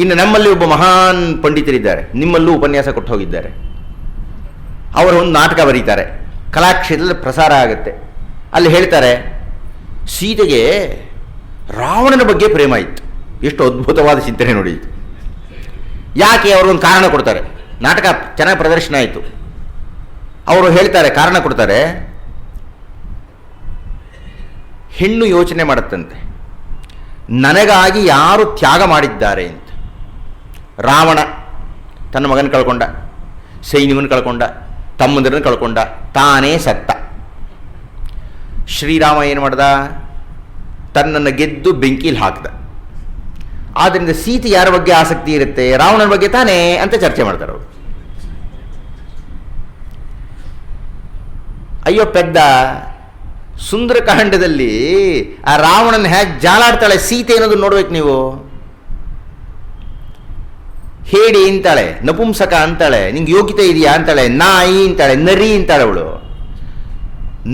ಇನ್ನು ನಮ್ಮಲ್ಲಿ ಒಬ್ಬ ಮಹಾನ್ ಪಂಡಿತರಿದ್ದಾರೆ. ನಿಮ್ಮಲ್ಲೂ ಉಪನ್ಯಾಸ ಕೊಟ್ಟು ಹೋಗಿದ್ದಾರೆ. ಅವರು ಒಂದು ನಾಟಕ ಬರೀತಾರೆ. ಕಲಾಕ್ಷೇತ್ರದಲ್ಲಿ ಪ್ರಸಾರ ಆಗುತ್ತೆ. ಅಲ್ಲಿ ಹೇಳ್ತಾರೆ, ಸೀತೆಗೆ ರಾವಣನ ಬಗ್ಗೆ ಪ್ರೇಮ ಇತ್ತು. ಎಷ್ಟು ಅದ್ಭುತವಾದ ಚಿಂತನೆ ನೋಡಿ ಯಾಕೆ ಅವರು ಒಂದು ಕಾರಣ ಕೊಡ್ತಾರೆ? ನಾಟಕ ಚೆನ್ನಾಗಿ ಪ್ರದರ್ಶನ ಆಯಿತು. ಅವರು ಹೇಳ್ತಾರೆ, ಕಾರಣ ಕೊಡ್ತಾರೆ, ಹೆಣ್ಣು ಯೋಚನೆ ಮಾಡುತ್ತಂತೆ. ನನಗಾಗಿ ಯಾರು ತ್ಯಾಗ ಮಾಡಿದ್ದಾರೆ ಅಂತ. ರಾವಣ ತನ್ನ ಮಗನ ಕಳ್ಕೊಂಡ, ಸೈನ್ಯವನ್ನು ಕಳ್ಕೊಂಡ, ತಮ್ಮಂದಿರನ್ನು ಕಳ್ಕೊಂಡ, ತಾನೇ ಸತ್ತ. ಶ್ರೀರಾಮ ಏನು ಮಾಡ್ದ? ತನ್ನನ್ನು ಗೆದ್ದು ಬೆಂಕಿಲಿ ಹಾಕ್ದ. ಆದ್ದರಿಂದ ಸೀತೆ ಯಾರ ಬಗ್ಗೆ ಆಸಕ್ತಿ ಇರುತ್ತೆ? ರಾವಣನ ಬಗ್ಗೆ ತಾನೇ ಅಂತ ಚರ್ಚೆ ಮಾಡ್ತಾರೆ ಅವರು. ಅಯ್ಯೋ ಪೆದ್ದ, ಸುಂದರಕಾಂಡದಲ್ಲಿ ಆ ರಾವಣನ ಹೇಗೆ ಜಾಲಾಡ್ತಾಳೆ ಸೀತೆ ಅನ್ನೋದು ನೋಡ್ಬೇಕು ನೀವು? ಹೇಡಿ ಅಂತಾಳೆ ನಪುಂಸಕ ಅಂತಾಳೆ, ನಿಂಗೆ ಯೋಗ್ಯತೆ ಇದೆಯಾ ಅಂತಾಳೆ, ನಾಯಿ ಅಂತಾಳೆ, ನರಿ ಅಂತಾಳೆ ಅವಳು.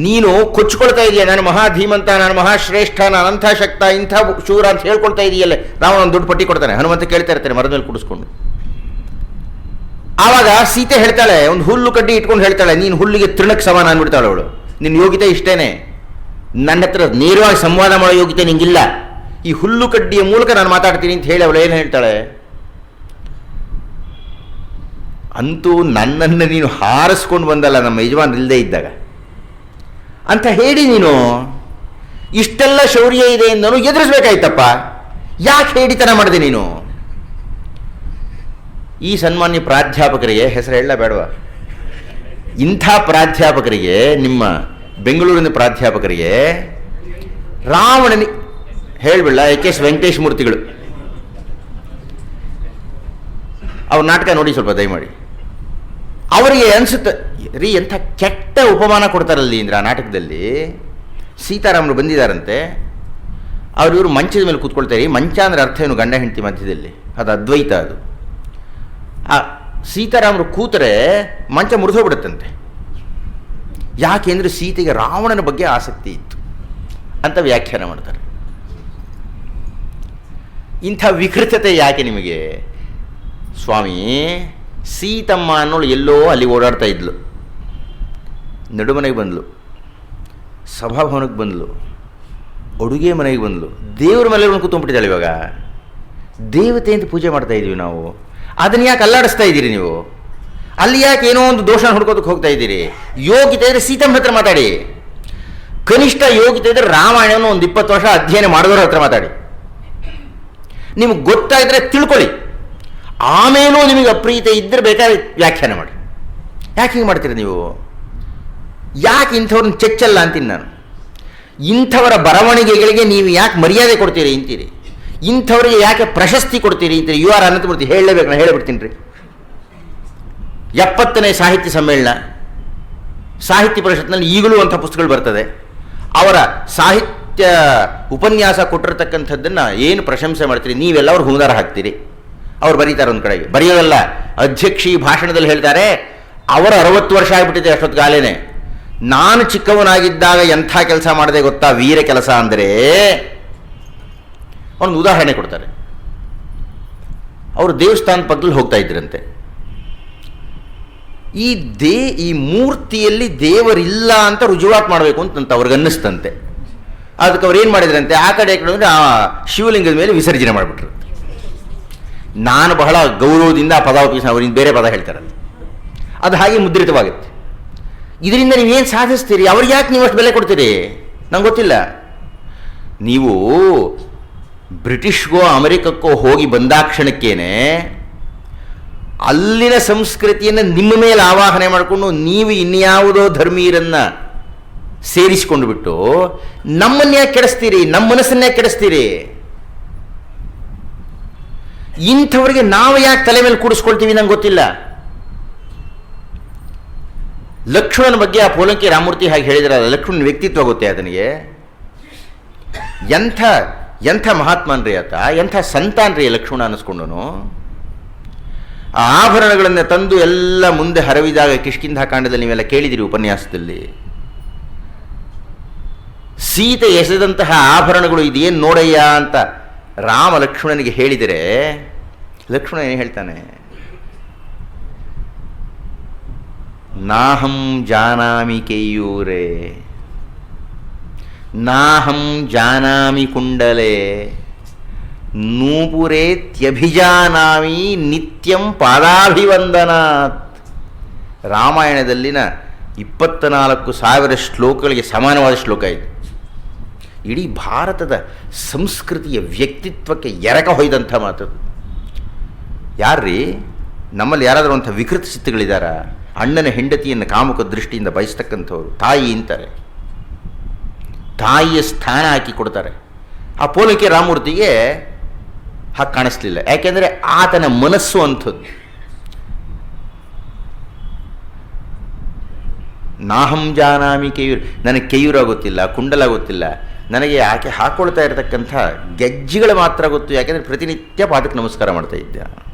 ನೀನು ಕೊಚ್ಕೊಳ್ತಾ ಇದೆಯಾ, ನಾನು ಮಹಾಧೀಮಂತ, ನಾನು ಮಹಾಶ್ರೇಷ್ಠ, ನಾನು ಅಂಥ ಶಕ್ತ ಇಂಥ ಶೂರ ಅಂತ ಹೇಳ್ಕೊಳ್ತಾ ಇದೆಯಲ್ಲ. ರಾವಣ ದುಡ್ಡು ಪಟ್ಟಿ ಕೊಡ್ತಾನೆ, ಹನುಮಂತ ಕೇಳ್ತಾ ಇರ್ತಾನೆ ಮರದ ಕುಡಿಸ್ಕೊಂಡು. ಆವಾಗ ಸೀತೆ ಹೇಳ್ತಾಳೆ, ಒಂದು ಹುಲ್ಲು ಕಡ್ಡಿ ಇಟ್ಕೊಂಡು ಹೇಳ್ತಾಳೆ, ನೀನು ಹುಲ್ಲಿಗೆ ತೃಣಕ್ಕೆ ಸಮಾನ ಅಂದ್ಬಿಡ್ತಾಳೆ ಅವಳು. ನಿನ್ನ ಯೋಗ್ಯತೆ ಇಷ್ಟೇನೆ. ನನ್ನ ಹತ್ರ ನೇರವಾಗಿ ಸಂವಾದ ಮಾಡೋ ಯೋಗ್ಯತೆ ನಿಂಗಿಲ್ಲ. ಈ ಹುಲ್ಲು ಕಡ್ಡಿಯ ಮೂಲಕ ನಾನು ಮಾತಾಡ್ತೀನಿ ಅಂತ ಹೇಳಿ ಅವಳು ಏನು ಹೇಳ್ತಾಳೆ? ಅಂತೂ ನನ್ನನ್ನು ನೀನು ಹಾರಿಸ್ಕೊಂಡು ಬಂದಲ್ಲ, ನಮ್ಮ ಯಜಮಾನ್ ಇಲ್ಲದೆ ಇದ್ದಾಗ. ಅಂತ ಹೇಳಿ ನೀನು, ಇಷ್ಟೆಲ್ಲ ಶೌರ್ಯ ಇದೆ ಎಂದನು ಎದುರಿಸ್ಬೇಕಾಯ್ತಪ್ಪ. ಯಾಕೆ ಹೇಳಿತನ ಮಾಡಿದೆ ನೀನು? ಈ ಸನ್ಮಾನ್ಯ ಪ್ರಾಧ್ಯಾಪಕರಿಗೆ ಹೆಸರು ಹೇಳ ಬೇಡವಾ ಇಂಥ ಪ್ರಾಧ್ಯಾಪಕರಿಗೆ, ನಿಮ್ಮ ಬೆಂಗಳೂರಿನ ಪ್ರಾಧ್ಯಾಪಕರಿಗೆ ರಾವಣನಿ ಹೇಳ್ಬಿಡಲ್ಲ ಎ ಕೆ ಎಸ್ ವೆಂಕಟೇಶ್ ಮೂರ್ತಿಗಳು. ಅವ್ರ ನಾಟಕ ನೋಡಿ ಸ್ವಲ್ಪ ದಯಮಾಡಿ. ಅವರಿಗೆ ಅನಿಸುತ್ತೆ, ರೀ ಎಂಥ ಕೆಟ್ಟ ಉಪಮಾನ ಕೊಡ್ತಾರಲ್ಲಿ ಇಂದ್ರ ನಾಟಕದಲ್ಲಿ? ಸೀತಾರಾಮರು ಬಂದಿದ್ದಾರಂತೆ ಅವರು ಇವರು ಮಂಚದ ಮೇಲೆ ಕೂತ್ಕೊಳ್ತಾರೆ ಮಂಚ ಅಂದ್ರೆ ಅರ್ಥ ಏನು ಗಂಡ ಹೆಂಡತಿ ಮಧ್ಯದಲ್ಲಿ? ಅದು ಅದ್ವೈತ ಅದು. ಆ ಸೀತಾರಾಮರು ಕೂತರೆ ಮಂಚ ಮುರಿದೋಗ್ಬಿಡುತ್ತಂತೆ. ಯಾಕೆಂದ್ರೆ ಸೀತೆಗೆ ರಾವಣನ ಬಗ್ಗೆ ಆಸಕ್ತಿ ಇತ್ತು. ಅಂತ ವ್ಯಾಖ್ಯಾನ ಮಾಡ್ತಾರೆ. ಇಂಥ ವಿಕೃತತೆ ಯಾಕೆ ನಿಮಗೆ? ಸ್ವಾಮಿ ಸೀತಮ್ಮ ಅನ್ನೋಳು ಎಲ್ಲೋ ಅಲ್ಲಿ ಓಡಾಡ್ತಾ ಇದ್ಲು. ನಡುಮನೆಗೆ ಬಂದಳು ಸಭಾಭವನಕ್ಕೆ ಬಂದ್ಲು. ಅಡುಗೆ ಮನೆಗೆ ಬಂದ್ಲು. ದೇವ್ರ ಮನೆಯಲ್ಲಿ ಒಂದು ಕೂತ್ಕೊಂಡ್ಬಿಟ್ಟಿದ್ದಾಳೆ ಇವಾಗ. ದೇವತೆ ಅಂತ ಪೂಜೆ ಮಾಡ್ತಾ ಇದ್ದೀವಿ ನಾವು. ಅದನ್ನ ಯಾಕೆ ಅಲ್ಲಾಡಿಸ್ತಾ ಇದ್ದೀರಿ ನೀವು? ಅಲ್ಲಿ ಯಾಕೆ ಏನೋ ಒಂದು ದೋಷ ಹುಡ್ಕೋದಕ್ಕೆ ಹೋಗ್ತಾ ಇದ್ದೀರಿ? ಯೋಗ್ಯತೆ ಇದ್ರೆ ಸೀತಮ್ಮ ಹತ್ರ ಮಾತಾಡಿ. ಕನಿಷ್ಠ ಯೋಗ್ಯತೆ ಇದ್ರೆ ರಾಮಾಯಣವನ್ನು ಒಂದು ಇಪ್ಪತ್ತು ವರ್ಷ ಅಧ್ಯಯನ ಮಾಡಿದವ್ರ ಹತ್ರ ಮಾತಾಡಿ. ನಿಮ್ಗೆ ಗೊತ್ತಾಗಿದ್ರೆ ತಿಳ್ಕೊಳ್ಳಿ. ಆಮೇಲೂ ನಿಮಗೆ ಅಪ್ರೀತಿ ಇದ್ದರೆ ಬೇಕಾದ್ರೆ ವ್ಯಾಖ್ಯಾನ ಮಾಡಿ. ಯಾಕೆ ಹಿಂಗೆ ಮಾಡ್ತೀರಿ ನೀವು? ಯಾಕೆ ಇಂಥವ್ರನ್ನ ಚೆಚ್ಚಲ್ಲ ಅಂತೀನಿ ನಾನು? ಇಂಥವರ ಬರವಣಿಗೆಗಳಿಗೆ ನೀವು ಯಾಕೆ ಮರ್ಯಾದೆ ಕೊಡ್ತೀರಿ ಅಂತೀರಿ? ಇಂಥವ್ರಿಗೆ ಯಾಕೆ ಪ್ರಶಸ್ತಿ ಕೊಡ್ತೀರಿ ಅಂತೀರಿ? ಯು ಆರ್ ಅನಂತಮೂರ್ತಿ ಹೇಳಲೇಬೇಕು ನಾನು ಹೇಳಿಬಿಡ್ತೀನಿ ರೀ. ಎಪ್ಪತ್ತನೇ ಸಾಹಿತ್ಯ ಸಮ್ಮೇಳನ, ಸಾಹಿತ್ಯ ಪರಿಷತ್ನಲ್ಲಿ ಈಗಲೂ ಅಂಥ ಪುಸ್ತಕಗಳು ಬರ್ತದೆ. ಅವರ ಸಾಹಿತ್ಯ ಉಪನ್ಯಾಸ ಕೊಟ್ಟಿರ್ತಕ್ಕಂಥದ್ದನ್ನು ಏನು ಪ್ರಶಂಸೆ ಮಾಡ್ತೀರಿ? ನೀವೆಲ್ಲವರು ಹುಂಗಾರ ಹಾಕ್ತೀರಿ. ಅವ್ರು ಬರೀತಾರೆ ಒಂದು ಕಡೆಗೆ. ಬರೆಯೋದಲ್ಲ. ಅಧ್ಯಕ್ಷಿ ಭಾಷಣದಲ್ಲಿ ಹೇಳ್ತಾರೆ, ಅವರ ಅರವತ್ತು ವರ್ಷ ಆಗಿಬಿಟ್ಟಿದೆ ಅಷ್ಟೊತ್ತಿಗಾಲೇನೆ ನಾನು ಚಿಕ್ಕವನಾಗಿದ್ದಾಗ ಎಂಥ ಕೆಲಸ ಮಾಡದೆ ಗೊತ್ತಾ? ವೀರ ಕೆಲಸ ಅಂದರೆ ಒಂದು ಉದಾಹರಣೆ ಕೊಡ್ತಾರೆ. ಅವರು ದೇವಸ್ಥಾನ ಪಕ್ಕದಲ್ಲಿ ಹೋಗ್ತಾ ಇದ್ರಂತೆ. ಈ ದೇ, ಈ ಮೂರ್ತಿಯಲ್ಲಿ ದೇವರಿಲ್ಲ ಅಂತ ರುಜುವಾತ್ ಮಾಡಬೇಕು ಅಂತ ಅವ್ರಿಗೆ ಅನ್ನಿಸ್ತಂತೆ. ಅದಕ್ಕೆ ಅವ್ರು ಏನು ಮಾಡಿದ್ರಂತೆ? ಆ ಕಡೆ ಕಡೆ ಅಂದರೆ ಆ ಶಿವಲಿಂಗದ ಮೇಲೆ ವಿಸರ್ಜನೆ ಮಾಡಿಬಿಟ್ರು. ನಾನು ಬಹಳ ಗೌರವದಿಂದ ಪದ ಅವರಿಂದ ಬೇರೆ ಪದ ಹೇಳ್ತಾರೆ ಅದು ಹಾಗೆ ಮುದ್ರಿತವಾಗುತ್ತೆ. ಇದರಿಂದ ನೀವೇನು ಸಾಧಿಸ್ತೀರಿ? ಅವ್ರಿಗೆ ಯಾಕೆ ನೀವು ಅಷ್ಟು ಬೆಲೆ ಕೊಡ್ತೀರಿ? ನಂಗೆ ಗೊತ್ತಿಲ್ಲ. ನೀವು ಬ್ರಿಟಿಷ್ಗೋ ಅಮೆರಿಕಕ್ಕೋ ಹೋಗಿ ಬಂದಾಕ್ಷಣಕ್ಕೇನೆ ಅಲ್ಲಿನ ಸಂಸ್ಕೃತಿಯನ್ನು ನಿಮ್ಮ ಮೇಲೆ ಆವಾಹನೆ ಮಾಡಿಕೊಂಡು ನೀವು ಇನ್ಯಾವುದೋ ಧರ್ಮೀಯರನ್ನು ಸೇರಿಸಿಕೊಂಡು ಬಿಟ್ಟು ನಮ್ಮನ್ನೇ ಕೆಡಿಸ್ತೀರಿ, ನಮ್ಮ ಮನಸ್ಸನ್ನೇ ಕೆಡಿಸ್ತೀರಿ. ಇಂಥವ್ರಿಗೆ ನಾವು ಯಾಕೆ ತಲೆ ಮೇಲೆ ಕೂಡಿಸ್ಕೊಳ್ತೀವಿ ನಂಗೆ ಗೊತ್ತಿಲ್ಲ. ಲಕ್ಷ್ಮಣನ ಬಗ್ಗೆ ಆ ಪೋಲಂಕಿ ರಾಮಮೂರ್ತಿ ಹಾಗೆ ಹೇಳಿದ್ರೆ ಲಕ್ಷ್ಮಣನ ವ್ಯಕ್ತಿತ್ವ ಗೊತ್ತೇ ಅದನಿಗೆ? ಎಂಥ ಎಂಥ ಮಹಾತ್ಮನ್ ರೀ ಆತ, ಎಂಥ ಸಂತಾನ್ ರೀ ಲಕ್ಷ್ಮಣ ಅನ್ನಿಸ್ಕೊಂಡನು? ಆ ಆಭರಣಗಳನ್ನು ತಂದು ಎಲ್ಲ ಮುಂದೆ ಹರವಿದಾಗ ಕಿಷ್ಕಿಂಧ ಕಾಂಡದಲ್ಲಿ ನೀವೆಲ್ಲ ಕೇಳಿದಿರಿ ಉಪನ್ಯಾಸದಲ್ಲಿ. ಸೀತೆ ಎಸೆದಂತಹ ಆಭರಣಗಳು ಇದೇನು ನೋಡಯ್ಯ ಅಂತ ರಾಮ ಲಕ್ಷ್ಮಣನಿಗೆ ಹೇಳಿದರೆ ಲಕ್ಷ್ಮಣ ಏನು ಹೇಳ್ತಾನೆ? ನಾಹಂ ಜಾನಾಮಿ ಕೆಯ್ಯೂರೆ ನಾಹಂ ಜಾನಾಮಿ ಕುಂಡಲೇ. ನೂಪುರೇ ತ್ಯಭಿಜಾನಾಮಿ ನಿತ್ಯಂ ಪಾದಾಭಿವಂದನಾತ್. ರಾಮಾಯಣದಲ್ಲಿನ ಇಪ್ಪತ್ತ ನಾಲ್ಕು ಸಾವಿರ ಶ್ಲೋಕಗಳಿಗೆ ಸಮಾನವಾದ ಶ್ಲೋಕ ಇದು. ಇಡೀ ಭಾರತದ ಸಂಸ್ಕೃತಿಯ ವ್ಯಕ್ತಿತ್ವಕ್ಕೆ ಎರಕ ಹೊಯ್ದಂಥ ಮಾತು. ಯಾರ್ರೀ? ನಮ್ಮಲ್ಲಿ ಯಾರಾದರೂ ಅಂಥ ವಿಕೃತ ಚಿತ್ತಗಳಿದ್ದಾರ? ಅಣ್ಣನ ಹೆಂಡತಿಯನ್ನು ಕಾಮುಕ ದೃಷ್ಟಿಯಿಂದ ಬಯಸ್ತಕ್ಕಂಥವ್ರು, ತಾಯಿ ಅಂತಾರೆ. ತಾಯಿಯ ಸ್ಥಾನ ಹಾಕಿ ಕೊಡ್ತಾರೆ. ಆ ಪೋಲಿಕೆ ರಾಮಮೂರ್ತಿಗೆ ಹಾಗೆ ಕಾಣಿಸ್ಲಿಲ್ಲ. ಯಾಕೆಂದರೆ ಆತನ ಮನಸ್ಸು ಅಂಥದ್ದು. ನಾಹಂ ಜಾನಾಮಿ ಕೇಯೂರ್. ನನಗೆ ಕೆಯೂರ ಗೊತ್ತಿಲ್ಲ ಕುಂಡಲ ಗೊತ್ತಿಲ್ಲ ನನಗೆ ಆಕೆ ಹಾಕ್ಕೊಳ್ತಾ ಇರತಕ್ಕಂಥ ಗೆಜ್ಜಿಗಳು ಮಾತ್ರ ಗೊತ್ತು. ಯಾಕೆಂದರೆ ಪ್ರತಿನಿತ್ಯ ಪಾದಕ್ಕೆ ನಮಸ್ಕಾರ ಮಾಡ್ತಾ ಇದ್ದೆ.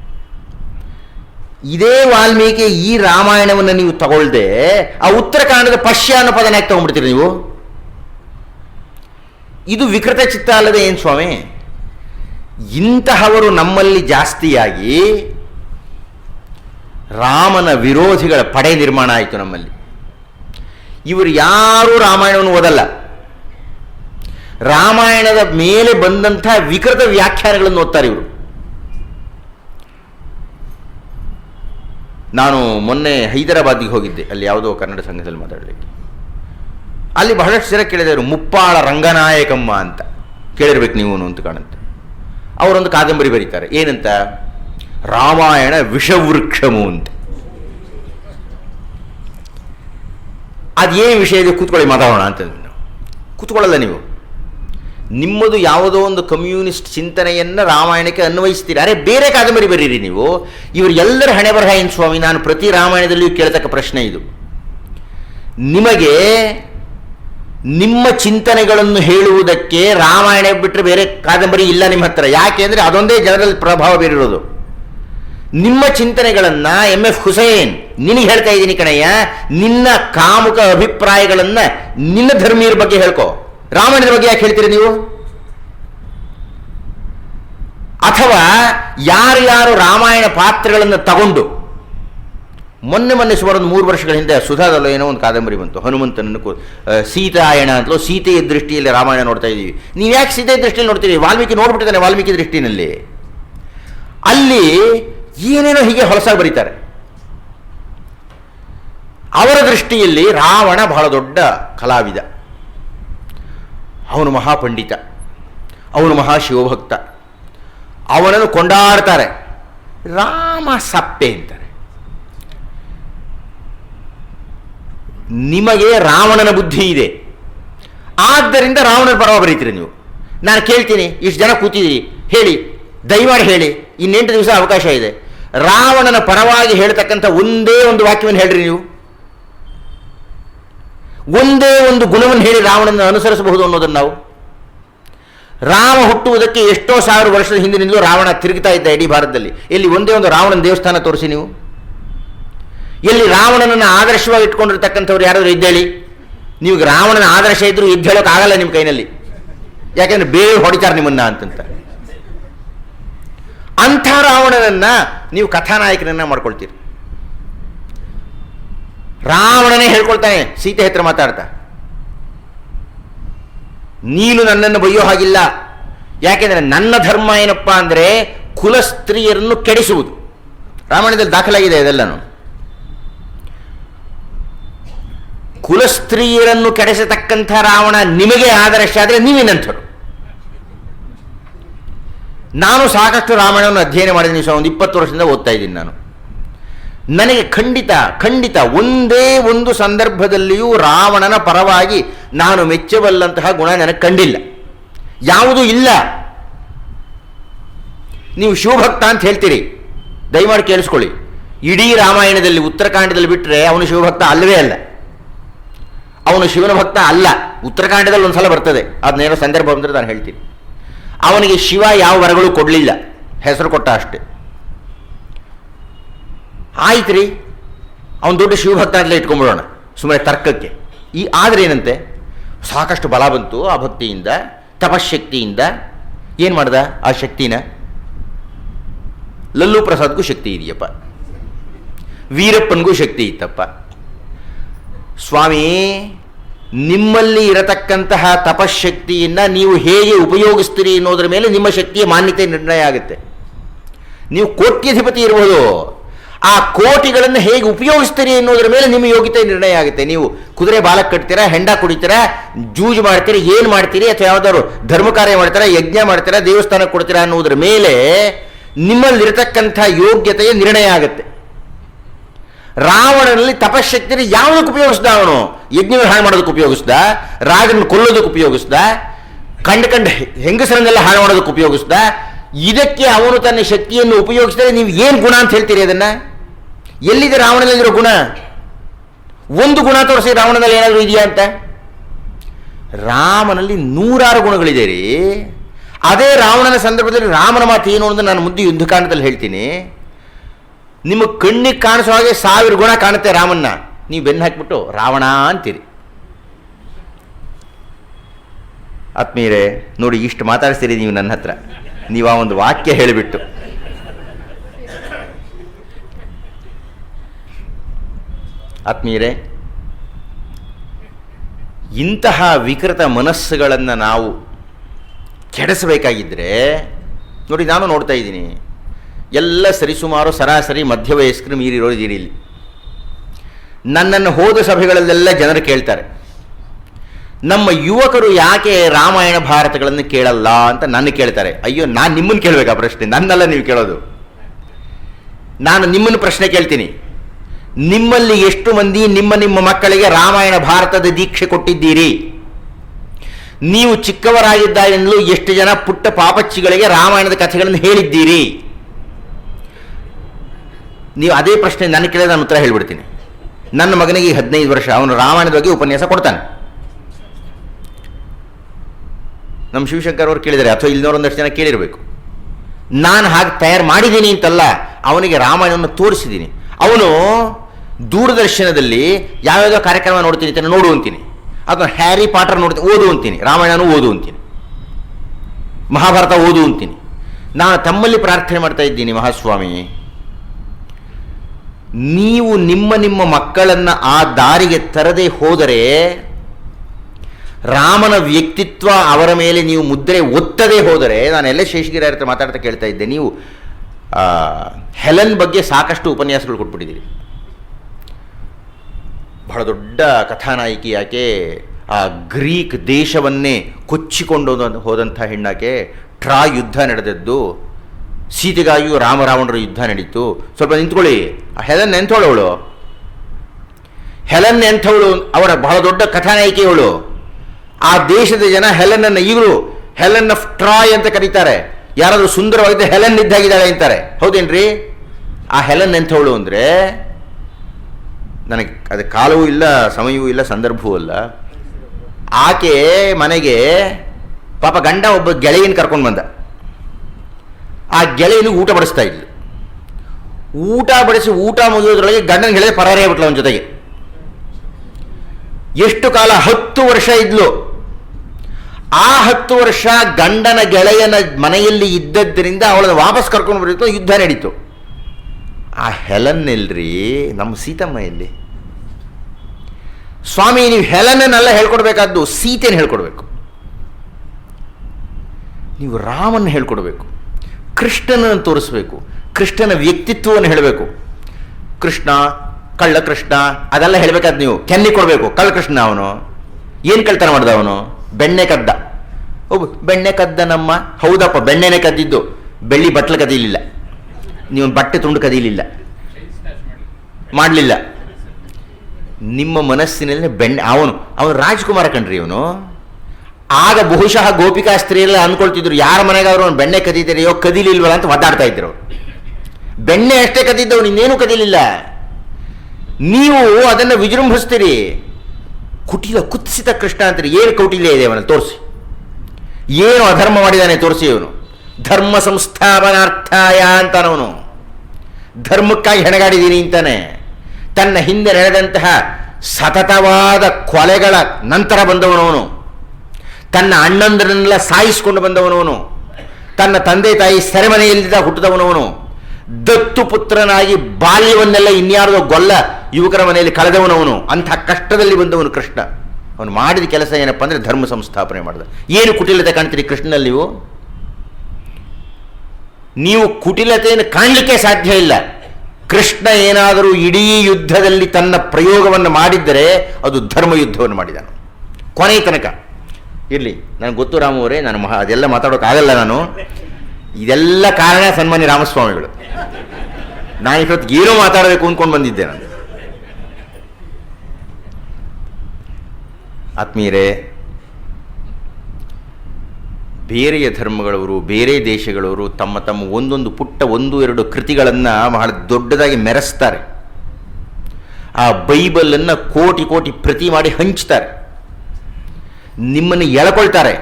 ಇದೇ ವಾಲ್ಮೀಕಿ ಈ ರಾಮಾಯಣವನ್ನು ನೀವು ತಗೊಳ್ಳದೆ ಆ ಉತ್ತರಕಾಂಡದ ಪಶ್ಯ ಅನ್ನೋ ಪದನ ಯಾಕೆ ತಗೊಂಡ್ಬಿಡ್ತೀರಿ ನೀವು? ಇದು ವಿಕೃತ ಚಿತ್ತ ಅಲ್ಲದೆ ಏನು ಸ್ವಾಮಿ? ಇಂತಹವರು ನಮ್ಮಲ್ಲಿ ಜಾಸ್ತಿಯಾಗಿ ರಾಮನ ವಿರೋಧಿಗಳ ಪಡೆ ನಿರ್ಮಾಣ ಆಯಿತು ನಮ್ಮಲ್ಲಿ. ಇವರು ಯಾರೂ ರಾಮಾಯಣವನ್ನು ಓದಲ್ಲ. ರಾಮಾಯಣದ ಮೇಲೆ ಬಂದಂಥ ವಿಕೃತ ವ್ಯಾಖ್ಯಾನಗಳನ್ನು ಓದ್ತಾರೆ ಇವರು. ನಾನು ಮೊನ್ನೆ ಹೈದರಾಬಾದಿಗೆ ಹೋಗಿದ್ದೆ. ಅಲ್ಲಿ ಯಾವುದೋ ಕನ್ನಡ ಸಂಘದಲ್ಲಿ ಮಾತಾಡಲಿಕ್ಕೆ. ಅಲ್ಲಿ ಬಹಳಷ್ಟು ಜನ ಕೇಳಿದರು ಮುಪ್ಪಾಳ ರಂಗನಾಯಕಮ್ಮ ಅಂತ. ಕೇಳಿರ್ಬೇಕು ನೀವು ಅಂತ ಕಾಣುತ್ತೆ. ಅವರೊಂದು ಕಾದಂಬರಿ ಬರೀತಾರೆ. ಏನಂತ? ರಾಮಾಯಣ ವಿಷವೃಕ್ಷಮು ಅಂತ. ಅದೇನು ವಿಷಯ ಇದೆ? ಕೂತ್ಕೊಳ್ಳಿ ಮಾತಾಡೋಣ ಅಂತ ನಾವು. ಕೂತ್ಕೊಳ್ಳಲ್ಲ ನೀವು? ನಿಮ್ಮದು ಯಾವುದೋ ಒಂದು ಕಮ್ಯುನಿಸ್ಟ್ ಚಿಂತನೆಯನ್ನು ರಾಮಾಯಣಕ್ಕೆ ಅನ್ವಯಿಸ್ತೀರಿ. ಅರೆ, ಬೇರೆ ಕಾದಂಬರಿ ಬರೀರಿ ನೀವು. ಇವರು ಎಲ್ಲರ ಹಣೆ ಬರಹ ಏನು ಸ್ವಾಮಿ? ನಾನು ಪ್ರತಿ ರಾಮಾಯಣದಲ್ಲಿಯೂ ಕೇಳತಕ್ಕ ಪ್ರಶ್ನೆ ಇದು. ನಿಮಗೆ ನಿಮ್ಮ ಚಿಂತನೆಗಳನ್ನು ಹೇಳುವುದಕ್ಕೆ ರಾಮಾಯಣ ಬಿಟ್ಟರೆ ಬೇರೆ ಕಾದಂಬರಿ ಇಲ್ಲ ನಿಮ್ಮ ಹತ್ರ. ಯಾಕೆ ಅಂದರೆ ಅದೊಂದೇ ಜನರಲ್ಲಿ ಪ್ರಭಾವ ಬೀರಿರೋದು. ನಿಮ್ಮ ಚಿಂತನೆಗಳನ್ನು ಎಂ ಎಫ್ ಹುಸೇನ್, ನಿನಗೆ ಹೇಳ್ತಾ ಇದ್ದೀನಿ ಕಣಯ್ಯ, ನಿನ್ನ ಕಾಮುಕ ಅಭಿಪ್ರಾಯಗಳನ್ನು ನಿನ್ನ ಧರ್ಮೀಯರ ಬಗ್ಗೆ ಹೇಳ್ಕೊ. ರಾಮಾಯಣದ ಬಗ್ಗೆ ಯಾಕೆ ಹೇಳ್ತೀರಿ ನೀವು? ಅಥವಾ ಯಾರು ಯಾರು ರಾಮಾಯಣ ಪಾತ್ರಗಳನ್ನು ತಗೊಂಡು ಮೊನ್ನೆ ಮೊನ್ನೆ ಸುಮಾರು ಒಂದು ಮೂರು ವರ್ಷಗಳ ಹಿಂದೆ ಸುಧಾದಲ್ಲೋ ಏನೋ ಒಂದು ಕಾದಂಬರಿ ಬಂತು. ಹನುಮಂತನನ್ನು ಕೂ ಸೀತಾಯಣ ಅಂತಲೋ ಸೀತೆಯ ದೃಷ್ಟಿಯಲ್ಲಿ ರಾಮಾಯಣ ನೋಡ್ತಾ ಇದ್ದೀವಿ. ನೀವು ಯಾಕೆ ಸೀತೆಯ ದೃಷ್ಟಿಯಲ್ಲಿ ನೋಡ್ತೀರಿ? ವಾಲ್ಮೀಕಿ ನೋಡ್ಬಿಟ್ಟಿದ್ದಾನೆ ವಾಲ್ಮೀಕಿ ದೃಷ್ಟಿನಲ್ಲಿ. ಅಲ್ಲಿ ಏನೇನೋ ಹೀಗೆ ಹೊಲಸಾಗಿ ಬರೀತಾರೆ. ಅವರ ದೃಷ್ಟಿಯಲ್ಲಿ ರಾವಣ ಬಹಳ ದೊಡ್ಡ ಕಲಾವಿದ. ಅವನು ಮಹಾಪಂಡಿತ, ಅವನು ಮಹಾಶಿವಭಕ್ತ. ಅವನನ್ನು ಕೊಂಡಾಡ್ತಾರೆ. ರಾಮ ಸಪ್ಪೆ ಅಂತಾರೆ. ನಿಮಗೆ ರಾವಣನ ಬುದ್ಧಿ ಇದೆ. ಆದ್ದರಿಂದ ರಾವಣನ ಪರವಾಗಿ ಬರೀತೀರಿ ನೀವು. ನಾನು ಕೇಳ್ತೀನಿ, ಇಷ್ಟು ಜನ ಕೂತಿದ್ದೀರಿ, ಹೇಳಿ, ದಯಮಾಡಿ ಹೇಳಿ, ಇನ್ನೆಂಟು ದಿವಸ ಅವಕಾಶ ಇದೆ. ರಾವಣನ ಪರವಾಗಿ ಹೇಳ್ತಕ್ಕಂಥ ಒಂದೇ ಒಂದು ವಾಕ್ಯವನ್ನು ಹೇಳ್ರಿ ನೀವು. ಒಂದೇ ಒಂದು ಗುಣವನ್ನು ಹೇಳಿ ರಾವಣನ ಅನುಸರಿಸಬಹುದು ಅನ್ನೋದನ್ನು ನಾವು. ರಾಮ ಹುಟ್ಟುವುದಕ್ಕೆ ಎಷ್ಟೋ ಸಾವಿರ ವರ್ಷದ ಹಿಂದಿನಿಂದಲೂ ರಾವಣ ತಿರುಗ್ತಾ ಇದ್ದ ಇಡೀ ಭಾರತದಲ್ಲಿ. ಎಲ್ಲಿ ಒಂದೇ ಒಂದು ರಾವಣನ ದೇವಸ್ಥಾನ ತೋರಿಸಿ ನೀವು. ಎಲ್ಲಿ ರಾವಣನನ್ನು ಆದರ್ಶವಾಗಿ ಇಟ್ಕೊಂಡಿರ್ತಕ್ಕಂಥವ್ರು ಯಾರಾದರೂ ಇದ್ದೇಳಿ? ನೀವು ರಾವಣನ ಆದರ್ಶ ಇದ್ದರೂ ಇದ್ದು ಹೇಳೋಕ್ಕಾಗಲ್ಲ ನಿಮ್ಮ ಕೈನಲ್ಲಿ. ಯಾಕೆಂದ್ರೆ ಬೇರೆ ಹೊಡಿತಾರೆ ನಿಮ್ಮನ್ನ ಅಂತಂತ. ಅಂಥ ರಾವಣನನ್ನ ನೀವು ಕಥಾನಾಯಕನನ್ನ ಮಾಡ್ಕೊಳ್ತೀರಿ. ರಾವಣನೇ ಹೇಳ್ಕೊಳ್ತಾನೆ. ಸೀತೆ ಹತ್ರ ಮಾತಾಡ್ತಾ. ನೀನು ನನ್ನನ್ನು ಬೈಯೋ ಹಾಗಿಲ್ಲ. ಯಾಕೆಂದರೆ ನನ್ನ ಧರ್ಮ ಏನಪ್ಪ ಅಂದರೆ ಕುಲಸ್ತ್ರೀಯರನ್ನು ಕೆಡಿಸುವುದು. ರಾಮಾಯಣದಲ್ಲಿ ದಾಖಲಾಗಿದೆ ಇದೆಲ್ಲನು. ಕುಲಸ್ತ್ರೀಯರನ್ನು ಕೆಡಿಸತಕ್ಕಂಥ ರಾವಣ ನಿಮಗೆ ಆದರ್ಶ ಆದರೆ ನೀವೇನಂಥರು. ನಾನು ಸಾಕಷ್ಟು ರಾಮಾಯಣವನ್ನು ಅಧ್ಯಯನ ಮಾಡಿದ್ದೀನಿ ಸಹ ಒಂದು ಇಪ್ಪತ್ತು ವರ್ಷದಿಂದ ಓದ್ತಾ ಇದ್ದೀನಿ ನಾನು. ನನಗೆ ಖಂಡಿತ ಖಂಡಿತ ಒಂದೇ ಒಂದು ಸಂದರ್ಭದಲ್ಲಿಯೂ ರಾವಣನ ಪರವಾಗಿ ನಾನು ಮೆಚ್ಚಬಲ್ಲಂತಹ ಗುಣ ನನಗೆ ಕಂಡಿಲ್ಲ. ಯಾವುದೂ ಇಲ್ಲ. ನೀವು ಶಿವಭಕ್ತ ಅಂತ ಹೇಳ್ತೀರಿ. ದಯಮಾಡಿ ಕೇಳಿಸ್ಕೊಳ್ಳಿ. ಇಡೀ ರಾಮಾಯಣದಲ್ಲಿ, ಉತ್ತರಕಾಂಡದಲ್ಲಿ ಬಿಟ್ಟರೆ ಅವನು ಶಿವಭಕ್ತ ಅಲ್ಲವೇ ಅಲ್ಲ. ಅವನು ಶಿವನ ಭಕ್ತ ಅಲ್ಲ. ಉತ್ತರಕಾಂಡದಲ್ಲಿ ಒಂದು ಸಲ ಬರ್ತದೆ ಅದನ್ನೇನೋ ಸಂದರ್ಭ ಬಂದರೆ ನಾನು ಹೇಳ್ತೀನಿ. ಅವನಿಗೆ ಶಿವ ಯಾವ ವರಗಳು ಕೊಡಲಿಲ್ಲ. ಹೆಸರು ಕೊಟ್ಟ ಅಷ್ಟೇ. ಆಯ್ತು ರೀ ಅವನು ದೊಡ್ಡ ಶಿವಭಕ್ತನಲ್ಲೇ ಇಟ್ಕೊಂಡ್ಬಿಡೋಣ ಸುಮ್ಮನೆ ತರ್ಕಕ್ಕೆ. ಈ ಆದರೆ ಏನಂತೆ? ಸಾಕಷ್ಟು ಬಲ ಬಂತು ಆ ಭಕ್ತಿಯಿಂದ ತಪಶಕ್ತಿಯಿಂದ ಏನು ಮಾಡ್ದ ಆ ಶಕ್ತಿನ? ಲಲ್ಲು ಪ್ರಸಾದ್ಗೂ ಶಕ್ತಿ ಇದೆಯಪ್ಪ. ವೀರಪ್ಪನಿಗೂ ಶಕ್ತಿ ಇತ್ತಪ್ಪ. ಸ್ವಾಮಿ, ನಿಮ್ಮಲ್ಲಿ ಇರತಕ್ಕಂತಹ ತಪಶಕ್ತಿಯನ್ನು ನೀವು ಹೇಗೆ ಉಪಯೋಗಿಸ್ತೀರಿ ಅನ್ನೋದ್ರ ಮೇಲೆ ನಿಮ್ಮ ಶಕ್ತಿಯ ಮಾನ್ಯತೆ ನಿರ್ಣಯ ಆಗುತ್ತೆ. ನೀವು ಕೋಟ್ಯಧಿಪತಿ ಇರ್ಬೋದು ಆ ಕೋಟಿಗಳನ್ನು ಹೇಗೆ ಉಪಯೋಗಿಸ್ತೀರಿ ಅನ್ನೋದ್ರ ಮೇಲೆ ನಿಮ್ಮ ಯೋಗ್ಯತೆ ನಿರ್ಣಯ ಆಗುತ್ತೆ. ನೀವು ಕುದುರೆ ಬಾಲಕ್ಕೆ ಕಟ್ತೀರಾ, ಹೆಂಡ ಕುಡಿತೀರಾ, ಜೂಜು ಮಾಡ್ತೀರಿ, ಏನು ಮಾಡ್ತೀರಿ ಅಥವಾ ಯಾವ್ದಾದ್ರು ಧರ್ಮ ಕಾರ್ಯ ಮಾಡ್ತೀರಾ, ಯಜ್ಞ ಮಾಡ್ತೀರಾ, ದೇವಸ್ಥಾನ ಕೊಡ್ತೀರಾ ಅನ್ನೋದ್ರ ಮೇಲೆ ನಿಮ್ಮಲ್ಲಿರತಕ್ಕಂಥ ಯೋಗ್ಯತೆಯ ನಿರ್ಣಯ ಆಗುತ್ತೆ. ರಾವಣನಲ್ಲಿ ತಪಶಕ್ತಿನ ಯಾವುದಕ್ಕೆ ಉಪಯೋಗಿಸ್ದ ಅವನು? ಯಜ್ಞ ಹಾಳು ಮಾಡೋದಕ್ಕೆ ಉಪಯೋಗಿಸ್ದ? ರಾಜನ ಕೊಲ್ಲೋದಕ್ಕೆ ಉಪಯೋಗಿಸ್ದ? ಕಂಡು ಕಂಡು ಹೆಂಗಸರನ್ನೆಲ್ಲ ಹಾಳು ಮಾಡೋದಕ್ಕೆ ಉಪಯೋಗಿಸ್ದ? ಇದಕ್ಕೆ ಅವನು ತನ್ನ ಶಕ್ತಿಯನ್ನು ಉಪಯೋಗಿಸಿದರೆ ನೀವು ಏನು ಗುಣ ಅಂತ ಹೇಳ್ತೀರಿ ಅದನ್ನ? ಎಲ್ಲಿದೆ ರಾವಣನಲ್ಲಿರೋ ಗುಣ? ಒಂದು ಗುಣ ತೋರಿಸಿ ರಾವಣನಲ್ಲಿ ಏನಾದರೂ ಇದೆಯಾ ಅಂತ? ರಾಮನಲ್ಲಿ ನೂರಾರು ಗುಣಗಳಿದೆ ರೀ. ಅದೇ ರಾವಣನ ಸಂದರ್ಭದಲ್ಲಿ ರಾಮನ ಮಾತು ಏನು ಅಂತ ನಾನು ಮುದ್ದೆ ಯುದ್ಧಕಾಂಡದಲ್ಲಿ ಹೇಳ್ತೀನಿ. ನಿಮ್ಮ ಕಣ್ಣಿಗೆ ಕಾಣಿಸೋ ಹಾಗೆ ಸಾವಿರ ಗುಣ ಕಾಣುತ್ತೆ ರಾಮನ್ನ. ನೀವು ಬೆನ್ನು ಹಾಕಿಬಿಟ್ಟು ರಾವಣ ಅಂತೀರಿ. ಆತ್ಮೀಯರೇ, ನೋಡಿ ಇಷ್ಟು ಮಾತಾಡಿಸ್ತೀರಿ ನೀವು ನನ್ನ ಹತ್ರ. ನೀವು ಆ ಒಂದು ವಾಕ್ಯ ಹೇಳಿಬಿಟ್ಟು. ಆತ್ಮೀಯರೇ, ಇಂತಹ ವಿಕೃತ ಮನಸ್ಸುಗಳನ್ನು ನಾವು ಕೆಡಿಸಬೇಕಾಗಿದ್ದರೆ ನೋಡಿ ನಾನು ನೋಡ್ತಾ ಇದ್ದೀನಿ, ಎಲ್ಲ ಸರಿಸುಮಾರು ಸರಾಸರಿ ಮಧ್ಯವಯಸ್ಕರು ಮೀರಿರೋದಿರಿ ಇಲ್ಲಿ. ನನ್ನನ್ನು ಹೋದ ಸಭೆಗಳಲ್ಲೆಲ್ಲ ಜನರು ಕೇಳ್ತಾರೆ, ನಮ್ಮ ಯುವಕರು ಯಾಕೆ ರಾಮಾಯಣ ಭಾರತಗಳನ್ನು ಕೇಳಲ್ಲ ಅಂತ ನನ್ನ ಕೇಳ್ತಾರೆ. ಅಯ್ಯೋ, ನಾನು ನಿಮ್ಮನ್ನು ಕೇಳಬೇಕಾ ಪ್ರಶ್ನೆ, ನನ್ನಲ್ಲ ನೀವು ಕೇಳೋದು. ನಾನು ನಿಮ್ಮನ್ನು ಪ್ರಶ್ನೆ ಕೇಳ್ತೀನಿ. ನಿಮ್ಮಲ್ಲಿ ಎಷ್ಟು ಮಂದಿ ನಿಮ್ಮ ನಿಮ್ಮ ಮಕ್ಕಳಿಗೆ ರಾಮಾಯಣ ಭಾರತದ ದೀಕ್ಷೆ ಕೊಟ್ಟಿದ್ದೀರಿ? ನೀವು ಚಿಕ್ಕವರಾಗಿದ್ದಾಗಿಂದಲೂ ಎಷ್ಟು ಜನ ಪುಟ್ಟ ಪಾಪಚ್ಚಿಗಳಿಗೆ ರಾಮಾಯಣದ ಕಥೆಗಳನ್ನು ಹೇಳಿದ್ದೀರಿ? ನೀವು ಅದೇ ಪ್ರಶ್ನೆ ನನ್ನ ಕೇಳಿದ ನಾನು ಉತ್ತರ ಹೇಳಿಬಿಡ್ತೀನಿ. ನನ್ನ ಮಗನಿಗೆ ಹದಿನೈದು ವರ್ಷ, ಅವನು ರಾಮಾಯಣದ ಬಗ್ಗೆ ಉಪನ್ಯಾಸ ಕೊಡ್ತಾನೆ. ನಮ್ಮ ಶಿವಶಂಕರ್ ಅವರು ಕೇಳಿದ್ದಾರೆ, ಅಥವಾ ಇಲ್ಲಿನವರೊಂದಷ್ಟು ಜನ ಕೇಳಿರಬೇಕು. ನಾನು ಹಾಗೆ ತಯಾರು ಮಾಡಿದ್ದೀನಿ ಅಂತಲ್ಲ, ಅವನಿಗೆ ರಾಮಾಯಣವನ್ನು ತೋರಿಸಿದ್ದೀನಿ. ಅವನು ದೂರದರ್ಶನದಲ್ಲಿ ಯಾವ್ಯಾವುದೋ ಕಾರ್ಯಕ್ರಮ ನೋಡ್ತೀನಿ ಅಂತ ನೋಡು ಅಂತೀನಿ. ಹ್ಯಾರಿ ಪಾಟರ್ ನೋಡ್ತೀನಿ, ಓದು ಅಂತೀನಿ. ರಾಮಾಯಣನೂ ಓದು ಅಂತೀನಿ. ಮಹಾಭಾರತ ಓದು ಅಂತೀನಿ. ನಾನು ತಮ್ಮಲ್ಲಿ ಪ್ರಾರ್ಥನೆ ಮಾಡ್ತಾ ಇದ್ದೀನಿ ಮಹಾಸ್ವಾಮಿ. ನೀವು ನಿಮ್ಮ ನಿಮ್ಮ ಮಕ್ಕಳನ್ನು ಆ ದಾರಿಗೆ ತರದೆ ಹೋದರೆ ರಾಮನ ವ್ಯಕ್ತಿತ್ವ ಅವರ ಮೇಲೆ ನೀವು ಮುದ್ರೆ ಒತ್ತದೆ ಹೋದರೆ, ನಾನು ಎಲ್ಲ ಶೇಷಗಿರಿ ಹತ್ರ ಮಾತಾಡ್ತಾ ಕೇಳ್ತಾ ಇದ್ದೆ, ನೀವು ಹೆಲನ್ ಬಗ್ಗೆ ಸಾಕಷ್ಟು ಉಪನ್ಯಾಸಗಳು ಕೊಟ್ಬಿಟ್ಟಿದ್ದೀರಿ. ಬಹಳ ದೊಡ್ಡ ಕಥಾನಾಯಕಿ ಯಾಕೆ ಆ ಗ್ರೀಕ್ ದೇಶವನ್ನೇ ಕೊಚ್ಚಿಕೊಂಡು ಹೋದ- ಹೋದಂಥ ಹೆಣ್ಣಾಕೆ ಟ್ರಾ ಯುದ್ಧ ನಡೆದದ್ದು. ಸೀತೆಗಾಗಿಯೂ ರಾಮರಾವಣರ ಯುದ್ಧ ನಡೀತು. ಸ್ವಲ್ಪ ನಿಂತ್ಕೊಳ್ಳಿ. ಆ ಹೆಲನ್ ಎಂಥವಳವಳು ಹೆಲನ್ ಎಂಥವಳು? ಅವರ ಬಹಳ ದೊಡ್ಡ ಕಥಾನಾಯಕಿಯವಳು ಆ ದೇಶದ ಜನ ಹೆಲನನ್ನು ಇವರು ಹೆಲನ್ ಆಫ್ ಟ್ರಾಯ್ ಅಂತ ಕರೀತಾರೆ. ಯಾರಾದರೂ ಸುಂದರವಾಗಿದ್ದ ಹೆಲನ್ ಇದ್ದಾಗಿದ್ದಾಳೆ ಅಂತಾರೆ. ಹೌದೇನ್ರಿ? ಆ ಹೆಲನ್ ಎಂಥವಳು ಅಂದರೆ ನನಗೆ ಅದು ಕಾಲವೂ ಇಲ್ಲ, ಸಮಯವೂ ಇಲ್ಲ, ಸಂದರ್ಭವೂ ಅಲ್ಲ ಆಕೆ ಮನೆಗೆ ಪಾಪ ಗಂಡ ಒಬ್ಬ ಗೆಳೆಯನ್ನು ಕರ್ಕೊಂಡು ಬಂದ. ಆ ಗೆಳೆಯನು ಊಟ ಬಡಿಸ್ತಾ ಇದ್ಲು. ಊಟ ಬಡಿಸಿ ಊಟ ಮುಗಿಯೋದ್ರೊಳಗೆ ಗಂಡನ ಗೆಳೆಯ ಪರಾರಿ ಆಗ್ಬಿಟ್ಲ ಅವನ ಜೊತೆಗೆ. ಎಷ್ಟು ಕಾಲ ಹತ್ತು ವರ್ಷ ಇದ್ಲು. ಆ ಹತ್ತು ವರ್ಷ ಗಂಡನ ಗೆಳೆಯನ ಮನೆಯಲ್ಲಿ ಇದ್ದದ್ದರಿಂದ ಅವಳನ್ನು ವಾಪಸ್ ಕರ್ಕೊಂಡು ಬರೀತು ಯುದ್ಧ ನಡೀತು. ಆ ಹೆಲನ್ ಇಲ್ರಿ, ನಮ್ಮ ಸೀತಮ್ಮ ಇಲ್ಲಿ. ಸ್ವಾಮಿ, ನೀವು ಹೆಲನನ್ನೆಲ್ಲ ಹೇಳ್ಕೊಡ್ಬೇಕಾದ್ದು ಸೀತೆನ ಹೇಳ್ಕೊಡ್ಬೇಕು. ನೀವು ರಾಮನ ಹೇಳ್ಕೊಡ್ಬೇಕು. ಕೃಷ್ಣನನ್ನು ತೋರಿಸ್ಬೇಕು. ಕೃಷ್ಣನ ವ್ಯಕ್ತಿತ್ವವನ್ನು ಹೇಳಬೇಕು. ಕೃಷ್ಣ, ಕಳ್ಳ ಕೃಷ್ಣ, ಅದೆಲ್ಲ ಹೇಳ್ಬೇಕಾದ್ ನೀವು. ಕೆನ್ನಿ ಕೊಡಬೇಕು. ಕಳ್ಳ ಕೃಷ್ಣ ಅವನು. ಏನು ಕಳ್ತನ ಮಾಡ್ದ ಅವನು? ಬೆಣ್ಣೆ ಕದ್ದ. ಒಬ್ಬ ಬೆಣ್ಣೆ ಕದ್ದ ನಮ್ಮ. ಹೌದಪ್ಪ, ಬೆಣ್ಣೆನೇ ಕದ್ದಿದ್ದು. ಬೆಳ್ಳಿ ಬಟ್ಲು ಕದೀಲಿಲ್ಲ. ನೀವು ಬಟ್ಟೆ ತುಂಡು ಕದೀಲಿಲ್ಲ. ಮಾಡಲಿಲ್ಲ. ನಿಮ್ಮ ಮನಸ್ಸಿನಲ್ಲಿ ಬೆಣ್ಣೆ, ಅವನು ಅವನು ರಾಜ್ಕುಮಾರ ಕಣ್ರಿ ಇವನು. ಆಗ ಬಹುಶಃ ಗೋಪಿಕಾ ಸ್ತ್ರೀಯೆಲ್ಲ ಅಂದ್ಕೊಳ್ತಿದ್ರು, ಯಾರ ಮನೆಗಾದ್ರು ಅವ್ನು ಬೆಣ್ಣೆ ಕದೀತಾರೆಯೋ ಕದೀಲಿಲ್ವಲ್ಲ ಅಂತ ಒದ್ದಾಡ್ತಾ ಇದ್ರು. ಬೆಣ್ಣೆ ಅಷ್ಟೇ ಕದಿದ್ದವನು, ಇನ್ನೇನು ಕದೀಲಿಲ್ಲ. ನೀವು ಅದನ್ನು ವಿಜೃಂಭಿಸ್ತೀರಿ. ಕುಟಿಲ ಕುತ್ಸಿತ ಕೃಷ್ಣ ಅಂತೀರಿ, ಏನು ಕೌಟಿಲ್ಯ ಇದೆ ಅವನಲ್ಲಿ ತೋರಿಸಿ. ಏನು ಅಧರ್ಮ ಮಾಡಿದಾನೆ, ತೋರಿಸಿ ಇವನು. ಧರ್ಮ ಸಂಸ್ಥಾಪನಾರ್ಥಾಯ ಅಂತನವನು. ಧರ್ಮಕ್ಕಾಗಿ ಹೆಣಗಾಡಿದ್ದೀನಿ ಅಂತಾನೆ. ತನ್ನ ಹಿಂದೆ ನಡೆದಂತಹ ಸತತವಾದ ಕೊಲೆಗಳ ನಂತರ ಬಂದವನವನು ತನ್ನ ಅಣ್ಣಂದರನ್ನೆಲ್ಲ ಸಾಯಿಸಿಕೊಂಡು ಬಂದವನವನು ತನ್ನ ತಂದೆ ತಾಯಿ ಸೆರೆಮನೆಯಲ್ಲಿದ್ದ ಹುಟ್ಟಿದವನವನು ದತ್ತು ಪುತ್ರನಾಗಿ ಬಾಲ್ಯವನ್ನೆಲ್ಲ ಇನ್ಯಾರದೋ ಗೊಲ್ಲ ಯುವಕರ ಮನೆಯಲ್ಲಿ ಕಳೆದವನವನು ಅಂಥ ಕಷ್ಟದಲ್ಲಿ ಬಂದವನು ಕೃಷ್ಣ. ಅವನು ಮಾಡಿದ ಕೆಲಸ ಏನಪ್ಪ ಅಂದರೆ ಧರ್ಮ ಸಂಸ್ಥಾಪನೆ ಮಾಡಿದ. ಏನು ಕುಟಿಲತೆ ಕಾಣ್ತೀರಿ ಕೃಷ್ಣನಲ್ಲಿ ನೀವು ನೀವು ಕುಟಿಲತೆಯನ್ನು ಕಾಣಲಿಕ್ಕೆ ಸಾಧ್ಯ ಇಲ್ಲ. ಕೃಷ್ಣ ಏನಾದರೂ ಇಡೀ ಯುದ್ಧದಲ್ಲಿ ತನ್ನ ಪ್ರಯೋಗವನ್ನು ಮಾಡಿದ್ದರೆ ಅದು ಧರ್ಮ ಯುದ್ಧವನ್ನು ಮಾಡಿದನು. ಕೊನೆಯ ತನಕ. ಇರಲಿ, ನನಗೆ ಗೊತ್ತು ರಾಮು ಅವರೇ, ನಾನು ಮಹಾ, ಅದೆಲ್ಲ ಮಾತಾಡೋಕ್ಕಾಗಲ್ಲ ನಾನು. ಇದೆಲ್ಲ ಕಾರಣ ಸನ್ಮಾನ್ಯ ರಾಮಸ್ವಾಮಿಗಳು. ನಾನು ಇವತ್ತು ಏನೋ ಮಾತಾಡಬೇಕು ಅಂದ್ಕೊಂಡು ಬಂದಿದ್ದೆ ನಾನು. ಆತ್ಮೀಯರೇ ಬೇರೆಯ ಧರ್ಮಗಳವರು, ಬೇರೆ ದೇಶಗಳವರು ತಮ್ಮ ತಮ್ಮ ಒಂದೊಂದು ಪುಟ್ಟ ಒಂದು, ಎರಡು ಕೃತಿಗಳನ್ನು ಬಹಳ ದೊಡ್ಡದಾಗಿ ಮೆರೆಸ್ತಾರೆ. ಆ ಬೈಬಲನ್ನು ಕೋಟಿ ಕೋಟಿ ಪ್ರತಿ ಮಾಡಿ ಹಂಚ್ತಾರೆ. ನಿಮ್ಮನ್ನು ಎಳಕೊಳ್ತಾರೆ,